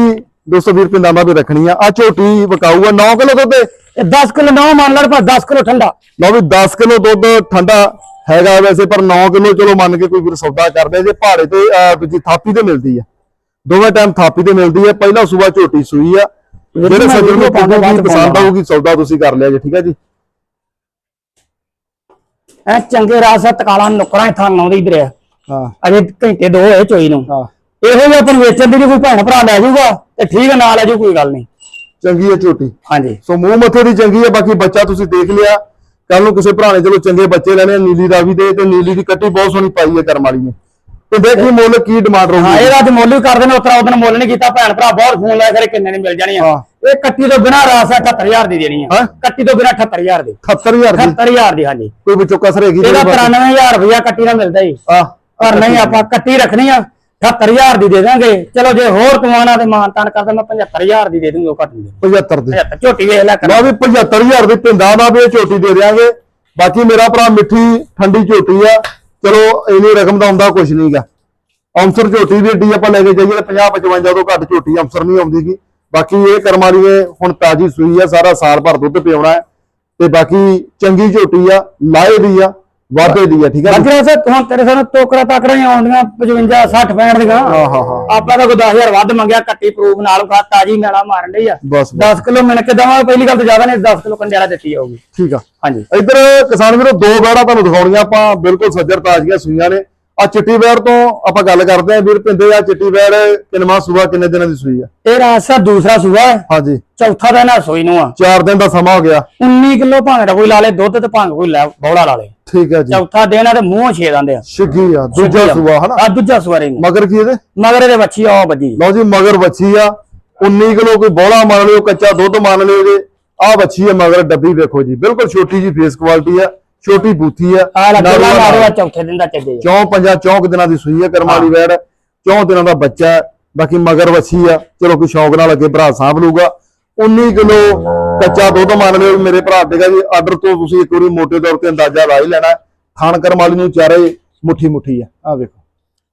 220 ਰੁਪਏ ਦਾ ਵੀ ਰੱਖਣੀ ਆ। ਆ ਝੋਟੀ ਵਿਕਾਊ ਆ 9 ਕਿਲੋ ਦੁੱਧ। ਇਹ 10 ਕਿਲੋ ਨਾ ਮੰਨ ਲੜ ਪਰ 10 ਕਿਲੋ ਠੰਡਾ। ਲਓ ਵੀ 10 ਕਿਲੋ ਦੁੱਧ ਠੰਡਾ ਹੈਗਾ ਵੈਸੇ ਪਰ 9 ਕਿਲੋ ਚਲੋ ਮੰਨ ਕੇ ਕੋਈ ਵੀਰ ਸੌਦਾ ਕਰਦੇ ਜੇ ਪਹਾੜੇ ਤੇ ਅਹ, ਦੂਜੀ ਥਾਪੀ ਤੇ ਮਿਲਦੀ ਆ। ਦੋਵੇਂ ਟਾਈਮ ਥਾਪੀ ਤੇ ਮਿਲਦੀ ਆ ਪਹਿਲਾ ਸੂਬਾ ਝੋਟੀ ਸੂਈ ਆ। ਜਿਹੜੇ ਸੱਜਣ ਨੂੰ ਪਾਉਂਦਾ ਬਾਅਦ ਪਸੰਦ। ਆਊਗੀ ਸੌਦਾ ਤੁਸੀਂ ਕਰ ਲਿਆ ਜੀ ਠੀਕ ਆ ਜੀ। ਐ ਚੰਗੇ ਰਾਸਾ ਤਕਾਲਾਂ ਨੁਕਰਾਂ ਥਾਂ ਆਉਂਦੀ ਇਧਰ ਆ ਹਾਂ। ਅਜੇ ਘੰਟੇ ਦੋ ਹੋਏ ਚੋਈ ਨੂੰ। ਹਾਂ। ਇਹੋ ਜਿਹਾ ਆਪਾਂ ਵੇਚਣ ਦੀ ਕੋਈ ਭੈਣ ਭਰਾ ਲੈ ਜਾਊਗਾ ਤੇ ਠੀਕ ਆ, ਨਾ ਲੈ ਜਾਊ ਕੋਈ ਗੱਲ ਨਹੀਂ ਚੰਗੀ ਆ ਝੋਟੀ। ਹਾਂਜੀ। ਸੋ ਮੂੰਹ ਮੱਥੇ ਦੀ ਚੰਗੀ ਆ ਬਾਕੀ ਬੱਚਾ ਤੁਸੀਂ ਦੇਖ ਲਿਆ। ਕੱਲ ਨੂੰ ਕਿਸੇ ਭਰਾ ਨੇ ਚਲੋ ਚੰਗੇ ਬੱਚੇ ਲੈਣੇ ਆ, ਨੀਲੀ ਰਾਵੀ ਦੇ ਤੇ ਨੀਲੀ ਦੀ ਕੱਟੀ ਬਹੁਤ ਸੋਹਣੀ ਪਾਈ ਹੈ ਕਰਮ ਵਾਲੀ ਨੇ। ਤੇ ਦੇਖੀ ਮੁੱਲ ਕੀ ਡਿਮਾਂਡ ਹਾਂ ਰਹੂਗੀ। ਇਹਦਾ ਮੁੱਲ ਹੀ ਕਰਦੇ ਨੇ ਉਤਰਾ ਉਹਦਨ ਮੁੱਲ ਨਹੀਂ ਕੀਤਾ ਭੈਣ ਭਰਾ ਬਹੁਤ ਫੋਨ ਲਾਇਆ ਕਰੇ ਕਿੰਨੇ ਨਹੀਂ ਮਿਲ ਜਾਣੀਆਂ ਹਾਂ। ਇਹ ਕੱਟੀ ਤੋਂ ਬਿਨਾ ਰਾਸਾ 78000 ਦੀ ਦੇਣੀ ਆ। ਹਾਂ? ਕੱਟੀ ਤੋਂ ਬਿਨਾ 78000 ਦੀ। 78000 ਦੀ? 78000 ਦੀ ਹਾਂਜੀ। ਕੋਈ ਵਿੱਚੋਂ ਕਸਰ ਹੈਗੀ ਇਹਦਾ ਜਿਹੜੀ ਬਾਕੀ- 93000 ਰੁਪਇਆ ਕੱਟੀ ਦਾ ਮਿਲਦਾ ਹੀ ਆ ਪਰ ਨਹੀਂ ਆਪਾਂ ਕੱਟੀ ਰੱਖਣੀ ਆ 78000 ਦੀ ਦੇ ਦਾਂਗੇ। ਚਲੋ ਜੇ ਹੋਰ ਆਣਾ ਤੇ ਮਾਨ ਤਾਨ ਕਰਦਾ ਮੈਂ 75000 ਦੀ ਦੇ ਦੂੰਗਾ ਉਹ ਘੱਟ ਨਹੀਂ 75 ਦੀ। 75 ਝੋਟੀ ਵੇਖ ਲੈ ਕਰ। ਲਓ ਵੀ 75000 ਦੀ ਪਿੰਡਾ ਦਾ ਵੀ ਇਹ ਝੋਟੀ ਦੇ ਦਿਆਂਗੇ। ਬਾਕੀ ਮੇਰਾ ਭਰਾ ਮਿੱਠੀ ਠੰਡੀ ਝੋਟੀ ਆ। ਚਲੋ ਇੰਨੀ ਰਕਮ ਦਾ ਆਉਂਦਾ ਕੁਝ ਨਹੀਂਗਾ ਅੰਸਰ ਝੋਟੀ ਦੀ ਏਡੀ ਆਪਾਂ ਲੈ ਕੇ ਜਾਈਏ 50 55 ਤੋਂ ਘੱਟ ਝੋਟੀ ਅੰਸਰ ਨਹੀਂ ਆਉਂਦੀਗੀ ਬਾਕੀ ਇਹ ਕਰਮਾਲੀਏ ਹੁਣ ਤਾਜੀ ਸੂਈ ਆ, ਸਾਰਾ ਸਾਲ ਭਰ ਦੁੱਧ ਪਿਉਣਾ ਹੈ। ਤੇ ਬਾਕੀ ਚੰਗੀ ਝੋਟੀ ਆ ਲਾਏ ਦੀ ਆ। ਵਾਧੇ ਦੀ ਆ ਠੀਕ ਆ ਜੀ? ਅਜਰਾ ਸੇ ਹੁਣ ਤੇਰੇ ਸਾਨੂੰ ਟੋਕਰਾ ਤਾਕਰਾਂ ਹੀ ਆਉਂਦੀਆਂ 55 60 65 ਦੀਆਂ। ਹਾਂ ਹਾਂ ਹਾਂ। ਆਪਾਂ ਤਾਂ ਕੋਈ 10000 ਵੱਧ ਮੰਗਿਆ ਕੱਟੀ ਪ੍ਰੂਫ ਨਾਲ ਖਾ ਤਾਜੀ ਮੇਲਾ ਮਾਰਨ ਲਈ ਆ। ਬਸ ਬਸ। 10 ਕਿਲੋ ਮਿਣ ਕੇ ਦਵਾਂਗੇ ਪਹਿਲੀ ਗੱਲ ਤਾਂ ਜ਼ਿਆਦਾ ਨਹੀਂ 10 ਕਿਲੋ ਕੰਡਿਆਲਾ ਦਿੱਤੀ ਜਾਊਗੀ। ਠੀਕ ਆ। ਹਾਂਜੀ। ਇੱਧਰ ਕਿਸਾਨ ਵੀਰੋ ਦੋ ਬੈੜਾਂ ਤੁਹਾਨੂੰ ਦਿਖਾਉਣੀਆਂ ਆਪਾਂ ਬਿਲਕੁਲ ਸੱਜਰ ਤਾਜ਼ੀਆਂ ਸੂਈਆਂ ਨੇ। ਆ ਚਿੱਟੀ ਬੈੜ ਤੋਂ ਆਪਾਂ ਗੱਲ ਕਰਦੇ ਆਂ ਵੀਰ ਪਿੰਦੇ ਆ ਚਿੱਟੀ ਬੈੜ ਕਿੰਨਵਾਂ ਸੂਆ ਕਿੰਨੇ ਦਿਨਾਂ ਦੀ ਸੂਈ ਆ? ਇਹ ਰਾਸਾ ਦੂਸਰਾ ਸੂਆ ਹੈ। ਹਾਂਜੀ। ਚੌਥਾ ਦਿਨ ਆ ਸੋਈ ਨੂੰ ਆ। 4 ਦਿਨ ਦਾ ਸਮਾਂ ਹੋ ਗਿਆ। 19 ਕਿਲੋ ਭਾਵੇਂ ਦਾ ਕੋਈ ਲਾ ਲੇ ਦੁੱਧ ਤੇ ਭਾਵੇਂ ਕੋਈ ਲੈ ਬੌੜਾ ਲਾ ਲੇ। ਠੀਕ ਹੈ ਜੀ। ਚੌਥਾ ਦਿਨ ਆ ਤੇ ਮੂੰਹ ਛੇ ਦੰਦੇ ਆ। ਛਿੱਗੀ ਆ ਦੂਜਾ ਸੂਆ ਹਨਾ? ਆ ਦੂਜਾ ਸਵਾਰੇ ਨੂੰ ਮਗਰ ਕੀ ਇਹਦੇ? ਮਗਰ ਇਹਦੇ ਬੱਚੀ ਆ ਉਹ ਬੱਜੀ ਲਓ ਜੀ ਮਗਰ ਬੱਚੀ ਆ। 19 ਕਿਲੋ ਕੋਈ ਬੋਲਾ ਮੰਨ ਲਿਓ ਕੱਚਾ ਦੁੱਧ ਮੰਨ ਲਿਓ ਜੇ। ਆ ਬੱਚੀ ਆ ਮਗਰ ਡੱਬੀ ਵੇਖੋ ਜੀ ਬਿਲਕੁਲ ਛੋਟੀ ਜੀ ਫੇਸ ਕੁਆਲਿਟੀ ਆ। ਛੋਟੀ ਬੂਥੀ ਆ। ਆ ਨਾਲ। ਮਾਰੋ ਆ ਚੌਥੇ ਦਿਨ ਦਾ ਚੱਜੇ ਚੌਂ ਪੰਜਾਂ ਚੌਂਕ ਦਿਨਾਂ ਦੀ ਸੂਈ ਹੈ ਕਰਮਾਂ ਵਾਲੀ ਵੈੜ। ਚੌਂ ਦਿਨਾਂ ਦਾ ਬੱਚਾ। ਬਾਕੀ ਮਗਰ ਵੱਛੀ ਆ। ਚਲੋ ਕੋਈ ਸ਼ੌਂਕ ਨਾਲ ਅੱਗੇ ਭਰਾ ਸਾਂਭ ਲੂਗਾ 19 ਕਿਲੋ ਕੱਚਾ ਦੁੱਧ ਮੰਨ ਲਿਓ ਮੇਰੇ ਭਰਾ ਦੇਗਾ ਜੀ ਆਰਡਰ ਤੋਂ ਤੁਸੀਂ ਇੱਕ ਵਾਰੀ ਮੋਟੇ ਤੌਰ ਤੇ ਅੰਦਾਜ਼ਾ ਲਾ ਹੀ ਲੈਣਾ। ਹੈ। ਖਾਣ ਕਰਮ ਵਾਲੀ ਨੂੰ ਚਾਰੇ ਮੁੱਠੀ ਮੁੱਠੀ ਆ। ਆ ਵੇਖੋ।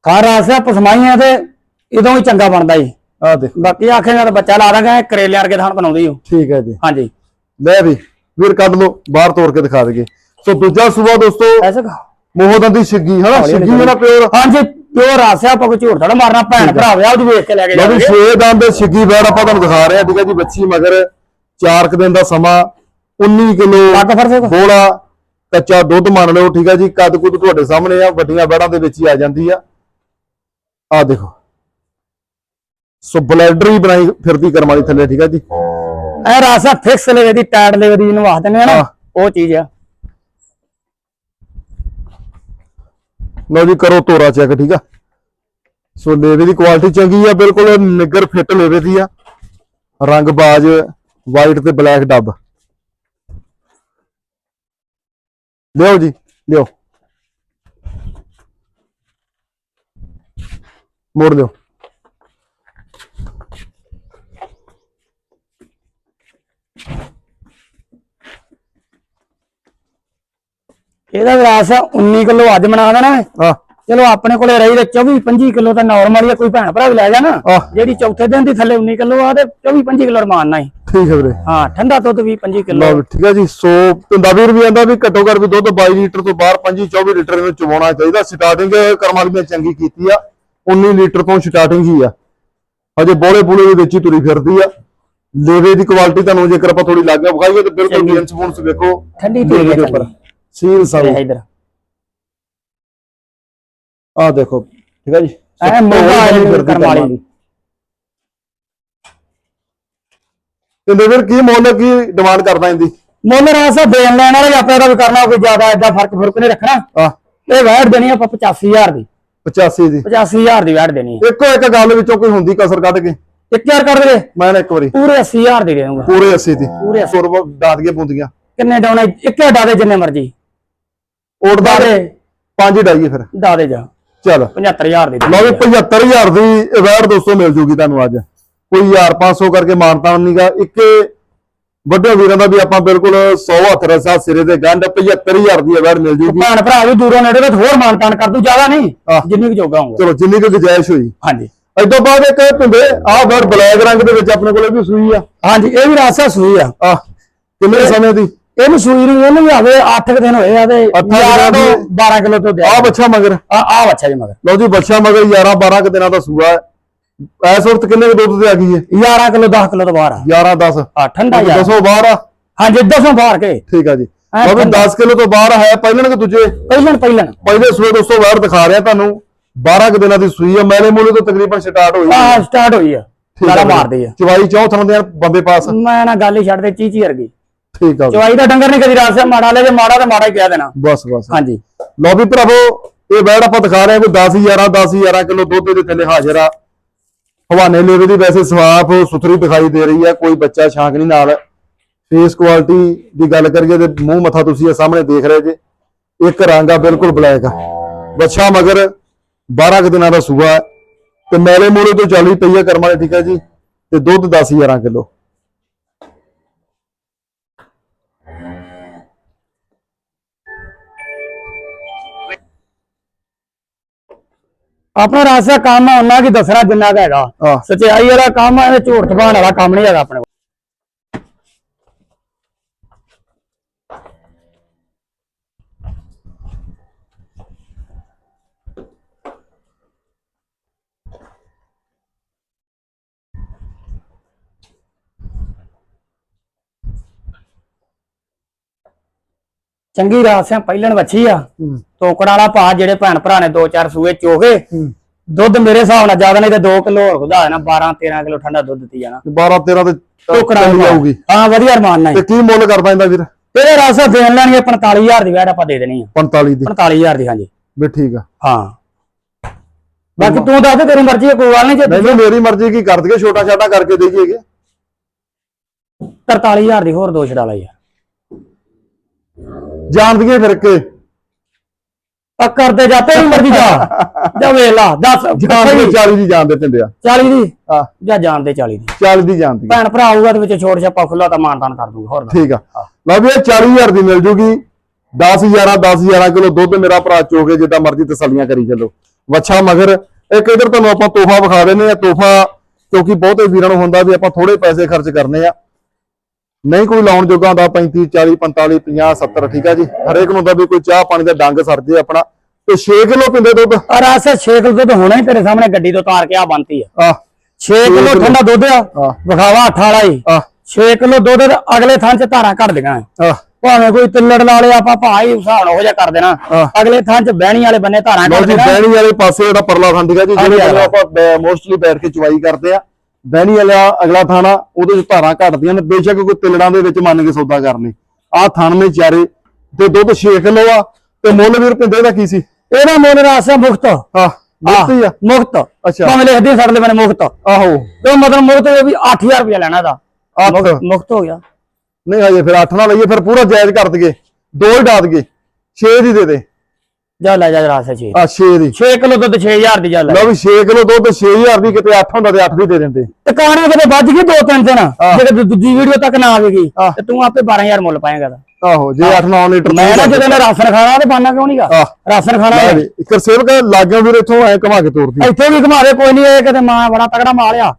ਖਾ ਰਾਸਾ ਪਸਮਾਈਆਂ ਤੇ ਇਦੋਂ ਹੀ ਚੰਗਾ ਬਣਦਾ ਈ ਆ ਦੇਖੋ। ਬਾਕੀ ਆਖੇਗਾ ਤਾਂ ਬੱਚਾ ਲਾ ਦਾਂਗਾ ਕਰੇਲੇ ਵਰਗੇ ਥਾਣ ਬਣਾਉਂਦੀ ਹੋ। ਠੀਕ ਹੈ ਜੀ। ਹਾਂਜੀ। ਲੈ ਵੀ ਵੀਰ ਕੱਢ ਲਓ ਬਾਹਰ ਤੋੜ ਕੇ ਦਿਖਾ ਦਈਏ। ਸੋ ਦੂਜਾ ਸੂਬਾ ਦੋਸਤੋ ਐਸੇ ਦੀ ਛਿੱਗੀ ਹਨਾ? ਛਿੱਗੀ ਜਿਹੜਾ ਪਿਓਰ। ਹਾਂਜੀ ਪਿਓਰ ਰਾਸਿਆ ਆਪਾਂ ਕੋਈ ਝੂਠ ਥੋੜਾ ਮਾਰਨਾ ਭੈਣ ਭਰਾ ਵਿਆਹ ਉਹਦੀ ਵੇਖ ਕੇ ਲੈ ਕੇ ਲਓ ਵੀ ਜਾਵਾਂਗੇ ਛੇ ਦੰਦ ਛਿੱਗੀ ਵੈੜ ਆਪਾਂ ਤੁਹਾਨੂੰ ਦਿਖਾ ਰਹੇ ਠੀਕ ਹੈ ਜੀ ਬੱਚੀ ਮਗਰ 4 ਦਿਨ ਦਾ ਸਮਾਂ 19 ਕਿਲੋ ਕੋ ਬੋਲਾ ਕੱਚਾ ਦੁੱਧ ਮੰਨ ਲਓ ਠੀਕ ਹੈ ਜੀ ਕੱਦ ਕੁੱਦ ਤੁਹਾਡੇ ਸਾਹਮਣੇ ਆ ਵੱਡੀਆਂ ਬੈੜਾਂ ਦੇ ਵਿੱਚ ਹੀ ਆ ਜਾਂਦੀ ਆ। ਆ ਦੇਖੋ। ਸੋ ਬਲੈਡਰ ਬਣਾਈ ਫਿਰਦੀ ਕਰਮ ਵਾਲੀ ਥੱਲੇ ਠੀਕ ਹੈ ਜੀ। ਇਹ ਰਾਸਾ ਫਿਕਸ ਲੈਵੇ ਦੀ ਟਾਇਰ ਲੈਵੇ ਦੀ ਇਹਨੂੰ ਆਖ ਦਿੰਦੇ ਆ ਨਾ ਹਾਂ। ਉਹ ਚੀਜ਼ ਆ। ਲਓ ਜੀ ਕਰੋ ਤੋਰਾ ਚੈੱਕ ਠੀਕ ਆ ਸੋ ਲੇਵੇ ਦੀ ਕੁਆਲਿਟੀ ਚੰਗੀ ਆ ਬਿਲਕੁਲ ਨਿੱਗਰ ਫਿੱਟ ਲੇਵੇ ਦੀ ਆ ਰੰਗ ਬਾਜ ਵਾਈਟ ਤੇ ਬਲੈਕ ਡੱਬ ਲਿਓ ਜੀ ਲਿਓ ਮੋੜ ਲਿਓ ਇਹਦਾ ਰਾਸਾ 19 ਕਿਲੋ ਅੱਜ ਬਣਾ ਦੇਣਾ। ਹੈ। ਆ ਚਲੋ ਆਪਣੇ ਕੋਲੇ ਰਹੀ ਤੇ 24 25 ਕਿਲੋ ਤਾਂ ਨਾਰਮਲ ਹੀ ਆ ਕੋਈ ਭੈਣ ਭਰਾ ਵੀ ਲੈ ਜਾ ਨਾ। ਆਹ। ਜਿਹੜੀ ਚੌਥੇ ਦਿਨ ਦੀ ਥੱਲੇ 19 ਕਿਲੋ ਆ ਤੇ 24 25 ਕਿਲੋ ਰਮਾਨ ਨਾ ਹੀ। ਠੀਕ ਹੈ ਵੀਰੇ। ਹਾਂ ਠੰਡਾ ਦੁੱਧ ਵੀ 25 ਕਿਲੋ। ਲਓ ਵੀ ਠੀਕ ਹੈ ਜੀ ਸੋ ਪਿੰਦਾ ਵੀਰ ਵੀ ਆਂਦਾ ਵੀ ਘੱਟੋ ਘੱਟ ਵੀ ਦੁੱਧ 22 ਲੀਟਰ ਤੋਂ ਬਾਹਰ 25 24 ਲੀਟਰ ਇਹਨੂੰ ਚਵਾਉਣਾ ਚਾਹੀਦਾ। ਸਟਾਰਟਿੰਗ ਕਰਮ ਵਾਲੀ ਨੇ ਚੰਗੀ ਕੀਤੀ ਆ 19 ਲੀਟਰ ਤੋਂ ਸਟਾਰਟਿੰਗ ਹੀ ਆ। ਹਜੇ ਬੋਲੇ ਬੋਲੇ ਦੇ ਵਿੱਚ ਹੀ ਤੁਰੀ ਫਿਰਦੀ ਆ। ਲੇਵੇ ਦੀ ਕੁਆਲਿਟੀ ਤੁਹਾਨੂੰ ਜੇਕਰ ਆਪਾਂ ਥੋੜੀ ਲੱਗ ਵਿਖਾਈਏ ਤਾਂ ਬਿਲਕੁਲ ਚੰਗੀ। ਗੇਂਸ ਫੋਨਸ ਵੇਖੋ। ਠੰਡੀ ਲੇਵੇ ਦੇ ਉੱਪਰ। ਸੀਲ ਸਾਊ। ਇਧਰ ਆ। ਦੇਖੋ ਠੀਕ ਹੈ ਜੀ? ਐ ਮੋਗਾ ਬਣੀ ਵਾਲੀ ਫਿਰਦੀ ਕਰਮ ਵਾਲੀ। ਕਰਮ ਤੇ ਵੀਰ ਕੀ ਮੁੱਲ ਕੀ ਡਿਮਾਂਡ ਕਰਦਾ ਇਹਦੀ ਮੁੱਲ ਰਾਸਾ ਦੇਣ ਲੈਣ ਵਾਲੇ ਆਪਣੇ ਦਾ ਵੀ ਕਰਨਾ ਕੋਈ ਜ਼ਿਆਦਾ ਐਡਾ ਫ਼ਰਕ ਫ਼ਰਕ ਨਹੀਂ ਰੱਖਣਾ। ਆ ਇਹ ਵੈਟ ਦੇਣੀ ਆਪਾਂ 85000 ਦੀ। 85 ਦੀ। 85000 ਦੀ ਵੈਟ ਦੇਣੀ ਹੈ। ਇੱਕੋ ਇੱਕ ਗੱਲ ਵਿੱਚੋਂ ਕੋਈ ਹੁੰਦੀ ਕਸਰ ਕੱਢ ਕੇ? ਇੱਕ ਹਜ਼ਾਰ ਕਰ ਦੇ। ਮੈਂ ਨਾ ਇੱਕ ਵਾਰੀ। ਪੂਰੇ 80000 ਦੇ ਦੇਵਾਂਗਾ। ਪੂਰੇ 80 ਦੀ। ਪੂਰੇ 80 ਸੁਰ ਦਾਦ ਕੇ ਪੁੰਦੀਆਂ ਕਿੰਨੇ ਡਾਉਣੇ? ਇੱਕ ਡਾ ਦੇ ਜਿੰਨੇ ਮਰਜ਼ੀ। ਉੜਦਾ ਡਾ ਦੇ ਪੰਜ ਡਾਈਏ ਫਿਰ। ਡਾ ਦੇ ਜਾ। ਚੱਲ। 75000 ਦੇ ਦੇ। ਲਓ ਵੀ 75000 ਦੀ ਅਵਾਰਡ ਦੋਸਤੋ ਮਿਲ ਜੂਗੀ ਤੁਹਾਨੂੰ ਅੱਜ। ਕੋਈ 1500 ਕਰਕੇ ਮਾਨਤਾਨ ਨਹੀਂਗਾ ਇੱਕੇ ਵੱਡੇ ਵੀਰਾਂ ਦਾ ਵੀ ਆਪਾਂ ਬਿਲਕੁਲ 100 ਹੱਥ ਰਸਾ ਸਿਰੇ ਤੇ ਗੰਢ 75000 ਦੀ ਅਵਾਰਡ ਮਿਲ ਜੂਗੀ। ਭੈਣ ਭਰਾ ਵੀ ਦੂਰੋਂ ਨੇੜੇ ਤੋਂ ਹੋਰ ਮਾਨਤਾਨ ਕਰ ਦੂ ਜ਼ਿਆਦਾ ਨਹੀਂ। ਆਹ। ਜਿੰਨੀ ਕੁ ਜੋਗਾ ਹੋਊਗਾ। ਚਲੋ ਜਿੰਨੀ ਕੁ ਗੁਜਾਇਸ਼ ਹੋਈ। ਹਾਂਜੀ। ਤੋਂ ਬਾਅਦ ਇੱਕ ਪਿੰਡੇ ਆਹ ਵਰਡ ਬਲੈਕ ਰੰਗ ਦੇ ਵਿੱਚ ਆਪਣੇ ਕੋਲੇ ਵੀ ਸੂਈ ਆ। ਹਾਂਜੀ ਇਹ ਵੀ ਰਾਸਾ ਸੂਈ ਆ। ਆਹ ਕਿੰਨੇ ਸਮੇਂ ਦੀ? ਇਹਨੂੰ ਸੂਈ ਨੂੰ ਇਹਨੂੰ ਵੀ ਆਵੇ 8 ਦਿਨ ਹੋਏ ਆ ਤੇ ਅੱਠ ਕੁ 11 ਤੋਂ ਦਿਨ 12 ਕਿਲੋ ਤੋਂ ਆਹ ਬੱਚਾ ਮਗਰ। ਆ ਆ ਬੱਚਾ ਜੀ ਮਗਰ। ਲਓ ਜੀ ਬੱਚਾ ਮਗਰ 11 12 ਕੁ ਦਿਨਾਂ ਦਾ ਸੂਆ ਹੈ। ਐਸ ਵਕਤ ਕਿੰਨੇ ਦੁੱਧ ਤੇ ਆ ਗਈ ਹੈ? 11 ਕਿਲੋ 10 ਕਿਲੋ ਤੋਂ ਬਾਹਰ ਆ। 11 10 ਆ ਠੰਡਾ ਯਾਰ ਦੱਸੋ ਬਾਹਰ ਆ। ਹਾਂਜੀ ਦਸੋਂ ਬਾਹਰ ਕੇ। ਠੀਕ ਆ ਜੀ। ਠੰਡਾ। 10 ਕਿਲੋ ਤੋਂ ਬਾਹਰ ਹੈ ਪਹਿਲਣ ਕਿ ਦੂਜੇ? ਪਹਿਲਣ ਪਹਿਲਣ। ਪਹਿਲੇ ਸੂਏ ਦੋਸਤੋ ਬਾਹਰ ਦਿਖਾ ਰਿਹਾ ਤੁਹਾਨੂੰ। 12 ਕੁ ਦਿਨਾਂ ਦੀ ਸੂਈ ਹੈ ਮੈਲੇ ਮੂਲੇ ਤੋਂ ਤਕਰੀਬਨ ਸਟਾਰਟ ਹੋਈ ਹੈ ਆ। ਸਟਾਰਟ ਹੋਈ ਆ। ਆ ਗਾਲਾ ਜੀ। ਮਾਰਦੀ ਆ। ਚਵਾਈ ਚੌਥ ਥਣ ਦੇ ਬੰਦੇ ਪਾਸ। ਮੈਂ ਨਾ ਗੱਲ ਹੀ ਛੱਡ ਦੇ ਚੀਚੀ ਵਰਗੀ। ਠੀਕ ਆ। ਚਵਾਈ ਦਾ ਡੰਗਰ ਨਹੀਂ ਕਦੀ ਰਾਸਿਆ ਮਾੜਾ ਲੈ ਜੇ ਮਾੜਾ ਤੇ ਮਾੜਾ ਹੀ ਕਹਿ ਦੇਣਾ। ਬਸ ਬਸ। ਹਾਂਜੀ। ਲਓ ਵੀ ਭਰਾਵੋ ਇਹ ਬੈੜ ਆਪਾਂ ਦਿਖਾ ਰਹੇ ਹਾਂ ਕੋਈ 10 11 10 11 ਕਿਲੋ ਦੁੱਧ ਦੇ ਥੱਲੇ ਹਾਜ਼ਰ ਆ। ਹਵਾਨੇ ਲੇਵੇ ਦੀ ਵੈਸੇ ਸਵਾਫ ਸੁਥਰੀ ਦਿਖਾਈ ਦੇ ਰਹੀ ਹੈ ਕੋਈ ਬੱਚਾ ਛਾਂਕ ਨਹੀਂ ਨਾਲ। ਫੇਸ ਕੁਆਲਿਟੀ ਦੀ ਗੱਲ ਕਰੀਏ ਤੇ ਮੂੰਹ ਮੱਥਾ ਤੁਸੀਂ ਇਹ ਸਾਹਮਣੇ ਦੇਖ ਰਹੇ ਜੇ ਇੱਕ ਰੰਗ ਆ ਬਿਲਕੁਲ ਬਲੈਕ ਆ। ਬੱਚਾ ਮਗਰ 12 ਕੁ ਦਿਨਾਂ ਦਾ ਸੂਆ ਤੇ ਮੈਲੇ ਮੂਲੇ ਤੋਂ ਚੱਲੀ ਪਈ ਹੈ ਕਰਮਾਂ ਦੀ ਠੀਕ ਹੈ ਜੀ ਤੇ ਦੁੱਧ 10 11 ਕਿਲੋ। ਆਪਣਾ ਰਾਸਿਆ ਕੰਮ ਆ ਉਹਨਾਂ ਕੀ ਦੱਸਣਾ ਜਿੰਨਾ ਕੁ ਹੈਗਾ। ਸਚਾਈ ਵਾਲਾ ਕੰਮ ਆ ਇਹ ਝੂਠ ਤਪਾਉਣ ਵਾਲਾ ਕੰਮ ਨਹੀਂ ਹੈਗਾ ਆਪਣੇ ਕੋਲ। ਚੰਗੀ ਰਾਸਿਆ ਪਹਿਲਣ ਵੱਛੀ ਆ। ਤੋਕੜ ਵਾਲਾ ਭਾ ਜਿਹੜੇ ਭੈਣ ਭਰਾ ਨੇ ਦੋ ਚਾਰ ਸੂਏ ਚੋਗੇ। ਦੁੱਧ ਮੇਰੇ ਹਿਸਾਬ ਨਾਲ ਜ਼ਿਆਦਾ ਨਹੀਂ ਤੇ 2 ਕਿਲੋ ਹੋਰ ਵਧਾ ਦੇਣਾ 12 13 ਕਿਲੋ ਠੰਡਾ ਦੁੱਧ ਦਿੱਤੀ ਜਾਣਾ। 12 13 ਤੇ ਟੋਕੜਾ ਜਾਊਗੀ। ਹਾਂ ਵਧੀਆ ਰਮਾਨ ਨਾਲ। ਤੇ ਕੀ ਮੁੱਲ ਕਰਦਾ ਇਹਦਾ ਵੀਰ? ਇਹਦੇ ਰਾਸਾ ਦੇਣ ਲੈਣੀ 45000 ਦੀ ਵੈਟ ਆਪਾਂ ਦੇ ਦੇਣੀ ਆ। 45 ਦੀ। 45000 ਦੀ ਹਾਂਜੀ। ਵੀ ਠੀਕ ਆ। ਹਾਂ। ਬਾਕੀ ਤੂੰ ਦੱਸ ਤੇਰੀ ਮਰਜ਼ੀ ਹੈ ਕੋਈ ਗੱਲ ਨਹੀਂ ਜੇ ਨਹੀਂ ਮੇਰੀ ਮਰਜ਼ੀ ਕੀ ਕਰ ਦਈਏ ਛੋਟਾ ਛਾਟਾ ਕਰਕੇ ਦੇਈਏਗੇ 43000 ਦੀ ਹੋਰ ਦੋ ਛਡਾ ਲਾ ਯਾਰ ਜਾਣ ਦਈਏ ਫਿਰ ਕੇ ਆ ਕਰਦੇ ਜਾ ਤੇਰੀ ਮਰਜ਼ੀ ਜਾ। ਜਾ ਵੇਖ ਲਾ ਦੱਸ। ਜਾਣ ਦੇ 40 ਦੀ ਜਾਣ ਦੇ ਪਿੰਡਿਆ 40 ਦੀ? ਆ ਜਾਂ ਜਾਣ ਦੇ 40 ਦੀ। 40 ਦੀ ਜਾਣ ਦੀ ਭੈਣ ਭਰਾ ਆਊਗਾ ਤੇ ਵਿੱਚ ਛੋੜ ਛਾਪਾ ਖੁੱਲਾ ਤਾਂ ਮਾਨਤਾਨ ਕਰ ਦੂੰਗਾ ਹੋਰ। ਠੀਕ ਆ। ਲਓ ਵੀ ਇਹ 40000 ਦੀ ਮਿਲ ਜੂਗੀ। 10 11 10 11 ਕਿਲੋ ਦੁੱਧ ਮੇਰਾ ਭਰਾ ਚੋਗੇ ਜਿੱਦਾਂ ਮਰਜ਼ੀ ਤਸੱਲੀਆਂ ਕਰੀ ਚੱਲੋ। ਵੱਛਾ ਮਗਰ ਇੱਕ ਇਧਰ ਤੁਹਾਨੂੰ ਆਪਾਂ ਤੋਹਫਾ ਵਿਖਾ ਦਿੰਨੇ ਆ ਤੋਹਫਾ ਕਿਉਂਕਿ ਬਹੁਤੇ ਵੀਰਾਂ ਨੂੰ ਹੁੰਦਾ ਵੀ ਆਪਾਂ ਥੋੜੇ ਪੈਸੇ ਖਰਚ ਕਰਨੇ ਆ। ਨਹੀਂ ਕੋਈ ਲਾਉਣ ਜੋਗਾ ਹੁੰਦਾ 35 40 45 50 70 ਠੀਕ ਆ ਜੀ। ਹਰੇਕ ਨੂੰ ਹੁੰਦਾ ਵੀ ਕੋਈ ਚਾਹ ਪਾਣੀ ਦਾ ਡੰਗ ਸਰ ਜੇ ਆਪਣਾ। ਤੇ 6 ਕਿਲੋ ਪਿੰਦੇ ਦੁੱਧ? ਆ ਰਾਸਾ 6 ਕਿਲੋ ਦੁੱਧ ਹੋਣਾ ਹੀ ਤੇਰੇ ਸਾਹਮਣੇ ਗੱਡੀ ਤੋਂ ਤਾਰ ਕੇ ਆ ਬੰਤੀ ਆ। ਆ 6 ਕਿਲੋ। ਠੰਡਾ ਦੁੱਧ ਆ ਵਿਖਾਵਾ 8 ਵਾਲਾ ਹੀ। ਆ 6 ਕਿਲੋ ਦੁੱਧ ਅਗਲੇ ਥਾਂ 'ਚ ਧਾਰਾਂ ਘਟ ਦੀਆਂ ਭਾਵੇਂ ਕੋਈ ਤਿੱਲੜ ਲਾ ਲਿਆ ਆਪਾਂ ਭਾਈ ਹਿਸਾਬ ਉਹ ਜਿਹਾ ਕਰ ਦੇਣਾ। ਹਾਂ। ਅਗਲੇ ਥਾਂ 'ਚ ਬਹਿਣੀ ਵਾਲੇ ਬੰਨੇ ਧਾਰਾਂ ਜੀ ਦੇਣਾ। ਬਹਿਣੀ ਵਾਲੇ ਪਾਸੇ ਜਿਹੜਾ ਪਰਲਾ ਥਾਂ ਠੀਕ ਆ ਜੀ ਜਿਹੜੇ। ਆਪਾਂ ਮੋਸਟਲੀ ਬੈਠ ਕੇ ਚਵਾਈ ਕਰਦੇ ਆ। ਬਹਿਣੀ ਵਾਲਾ ਅਗਲਾ ਥਾਣਾ ਉਹਦੇ ਵਿੱਚ ਧਾਰਾਂ ਘਟਦੀਆਂ ਨੇ ਬੇਸ਼ੱਕ ਕੋਈ ਤਿਲੜਾਂ ਦੇ ਵਿੱਚ ਮੰਨ ਕੇ ਸੌਦਾ ਕਰ ਥਣ ਨੇ ਚਾਰੇ ਤੇ ਦੁੱਧ 6 ਕਿਲੋ ਆ ਤੇ ਮੁੱਲ ਵੀਰ ਪਿੰਦੇ ਦਾ ਕੀ ਸੀ? ਇਹਦਾ ਮੁੱਲ ਰਾਸਾ ਮੁਕਤ। ਹਾਂ ਮੁਕਤੀ ਆ? ਮੁਕਤ। ਅੱਛਾ। ਭਾਵੇਂ ਲਿਖਦੇ ਸਾਡੇ ਮੈਨੇ ਮੁਕਤ। ਆਹੋ। ਤੇ ਮਤਲਬ ਇਹ ਵੀ 8000 ਰੁਪਇਆ ਲੈਣਾ ਦਾ ਮੁਕਤ ਹੋ ਗਿਆ। ਨਹੀਂ ਹਜੇ ਫਿਰ 8 ਨਾ ਲਈਏ ਫਿਰ ਪੂਰਾ ਜਾਇਜ਼ ਕਰ ਦਈਏ। ਦੋ ਹੀ ਡਾ ਦਈਏ। 6 ਦੀ ਦੇ ਦੇ। ਜਾ ਲੈ ਜਾ ਰਾਸਾ 6 ਆ 6 ਦੀ। 6 ਕਿਲੋ ਦੁੱਧ 6000 ਦੀ ਜਾ ਲੈ। ਲਓ ਵੀ 6 ਕਿਲੋ ਦੁੱਧ 6000 ਦੀ ਕਿਤੇ 8 ਹੁੰਦਾ ਤੇ 8 ਦੀ ਦੇ ਦਿੰਦੇ। ਟਿਕਾਣੇ ਕਿਤੇ ਵੱਜ ਗਈ ਦੋ ਤਿੰਨ ਦਿਨ ਦੂ- ਦੂਜੀ ਵੀਡੀਓ ਤੱਕ ਨਾ ਆਵੇਗੀ। ਤੇ ਤੂੰ ਆਪੇ 12000 ਮੁੱਲ ਪਾਏਗਾ ਦਾ ਆਹੋ ਜੇ 8 9 ਲੀਟਰ ਮੈਂ ਨਾ ਜਦੋਂ ਮੈਂ ਰਾਸ਼ਨ ਖਾਣਾ ਤੇ ਬਾਨਾ ਕਿਉਂ ਨਹੀਂਗਾ। ਰਾਸ਼ਨ ਖਾਣਾ। ਇੱਕ ਸੇਵਕ ਲਾਗਿਓ ਵੀਰ ਇੱਥੋਂ ਐ ਘਮਾ ਕੇ ਤੋਰਦੀ ਇੱਥੇ ਵੀ ਘਮਾਰੇ ਕੋਈ ਨਹੀਂ ਇਹ ਕਿਤੇ ਮਾਂ ਬੜਾ ਤਗੜਾ ਮਾਰਿਆ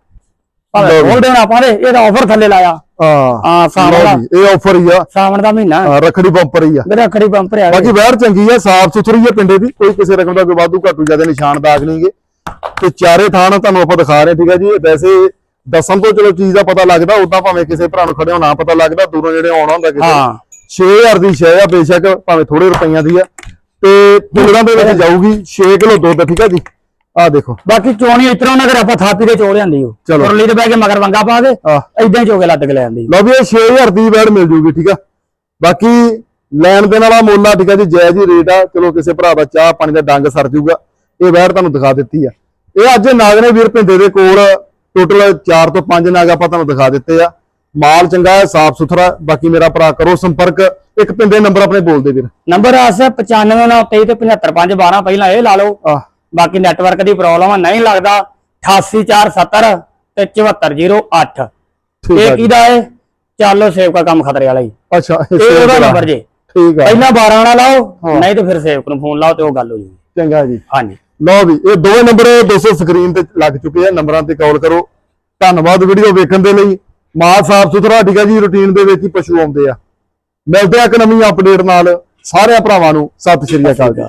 ਭਾਵੇਂ। ਖੋਲ ਦੇਣਾ ਆਪਾਂ ਦੇ ਇਹਦਾ ਆਫਰ ਥੱਲੇ ਲਾਇਆ। ਹਾਂ ਹਾਂ ਸਾਵਣ ਦਾ। ਇਹ ਆਫਰ ਹੀ ਆ। ਸਾਵਣ ਦਾ ਮਹੀਨਾ। ਹਾਂ, ਰੱਖੜੀ ਬੰਪਰ ਹੀ ਆ। ਮੇਰਾ ਖੜੀ ਬੰਪਰ ਆ ਬਾਕੀ ਵੈਰ ਚੰਗੀ ਆ ਸਾਫ਼ ਸੁਥਰੀ ਆ ਪਿੰਡੇ ਦੀ। ਕੋਈ ਕਿਸੇ ਰਕਮ ਦਾ ਕੋਈ ਵਾਧੂ ਘਾਟੂ ਜ਼ਿਆਦਾ ਨਿਸ਼ਾਨ ਦਾਗ ਨਹੀਂਗੇ ਤੇ ਚਾਰੇ ਥਾਂ ਤੁਹਾਨੂੰ ਆਪਾਂ ਦਿਖਾ ਰਹੇ ਠੀਕ ਹੈ ਜੀ। ਵੈਸੇ ਦੱਸਣ ਤੋਂ ਚਲੋ ਚੀਜ਼ ਦਾ ਪਤਾ ਲੱਗਦਾ ਉਦਾਂ ਭਾਵੇਂ ਕਿਸੇ ਭਰਾ ਨੂੰ ਖੜਿਓ ਨਾ ਪਤਾ ਲੱਗਦਾ ਦੂਰੋਂ ਜਿਹੜੇ ਆਉਣਾ ਹੁੰਦਾ ਹਾਂ। 6000 ਦੀ ਸ਼ੈ ਆ ਬੇਸ਼ੱਕ ਭਾਵੇਂ ਥੋੜੇ ਰੁਪਈਆਂ ਦੀ ਆ। ਤੇ ਪਿੰਡਾਂ ਦੇ ਵਿੱਚ ਜਾਊਗੀ 6 ਕਿਲੋ ਦੁੱਧ ਠੀਕ ਹੈ ਜੀ। ਆਹ ਦੇਖੋ। ਬਾਕੀ ਚੋਣੀ ਇਤਰੋਂ ਨਗਰ ਆਪਾਂ ਥਾਪੀ ਦੇ ਚੋੜ ਜਾਂਦੀ ਉਹ ਚਲੋ। ਮੁਰਲੀ ਦੇ ਬਹਿ ਕੇ ਮਗਰ ਵੰਗਾ ਪਾ ਕੇ ਆਹ ਇਦਾਂ ਹੀ ਚੋਗੇ ਲੱਦ ਕੇ ਲੈ ਜਾਂਦੀ ਲਓ ਵੀ ਇਹ 6000 ਦੀ ਵੈੜ ਮਿਲ ਜੂਗੀ ਠੀਕ ਆ? ਬਾਕੀ ਲੈਣ ਦੇਣ ਵਾਲਾ ਮੁੱਲ ਆ ਠੀਕ ਆ ਜੀ ਜਾਇਜ਼ ਹੀ ਰੇਟ ਆ। ਚਲੋ ਕਿਸੇ ਭਰਾ ਦਾ ਚਾਹ ਪਾਣੀ ਦਾ ਡੰਗ ਸਰ ਜੂਗਾ। ਇਹ ਵੈੜ ਤੁਹਾਨੂੰ ਦਿਖਾ ਦਿੱਤੀ ਆ। ਇਹ ਅੱਜ ਨਾਗਨੇ ਵੀਰ ਪਿੰਡੇ ਦੇ ਕੋਲ ਟੋਟਲ 4 ਤੋਂ 5 ਨਾਗ ਆਪਾਂ ਤੁਹਾਨੂੰ ਦਿਖਾ ਦਿੱਤੇ ਆ। ਮਾਲ ਚੰਗਾ ਹੈ ਸਾਫ਼ ਸੁਥਰਾ। ਬਾਕੀ ਮੇਰਾ ਭਰਾ ਕਰੋ ਸੰਪਰਕ। ਇੱਕ ਪਿੰਡੇ ਨੰਬਰ ਆਪਣੇ ਬੋਲਦੇ ਵੀਰ। ਨੰਬਰ ਆਸ 95923 ਤੇ 75412 ਪਹਿਲਾਂ ਇਹ ਲਾ ਲਓ। ਆਹ। ਬਾਕੀ ਨੈਟਵਰਕ ਦੀ ਪ੍ਰੋਬਲਮ ਆ ਨਹੀਂ ਲੱਗਦਾ। 88470 ਤੇ 7408 ਠੀਕ ਇਹ ਕਿਹਦਾ ਹੈ ਚੱਲੋ ਸੇਵ ਕਾ ਕੰਮ ਖਤਰੇ ਵਾਲਾ ਹੀ ਅੱਛਾ ਇਹ ਉਹਦਾ ਨੰਬਰ ਜੇ। ਠੀਕ ਆ। ਪਹਿਲਾਂ 12 ਵਾਲਾ ਲਾਓ। ਨਹੀਂ ਤੇ ਫਿਰ ਸੇਵਕ ਨੂੰ ਫੋਨ ਲਾਓ ਤੇ ਉਹ ਗੱਲ ਹੋ ਜੂਗੀ। ਚੰਗਾ ਜੀ। ਹਾਂਜੀ। ਲਓ ਵੀ ਇਹ ਦੋਵੇਂ ਨੰਬਰ ਦੋਸਤੋ ਸਕਰੀਨ ਤੇ ਲੱਗ ਚੁੱਕੇ ਆ ਨੰਬਰਾਂ ਤੇ ਕਾਲ ਕਰੋ। ਧੰਨਵਾਦ ਵੀਡੀਓ ਵੇਖਣ ਦੇ ਲਈ। ਮਾਲ ਸਾਫ਼ ਸੁਥਰਾ ਠੀਕ ਆ ਜੀ ਰੁਟੀਨ ਦੇ ਵਿੱਚ ਹੀ ਪਸ਼ੂ ਆਉਂਦੇ ਆ। ਮਿਲਦੇ ਆ ਇੱਕ ਨਵੀਂ ਅਪਡੇਟ ਨਾਲ। ਸਾਰਿਆਂ ਭਰਾਵਾਂ ਨੂੰ ਸਤਿ ਸ਼੍ਰੀ ਅਕਾਲ। ਜੀ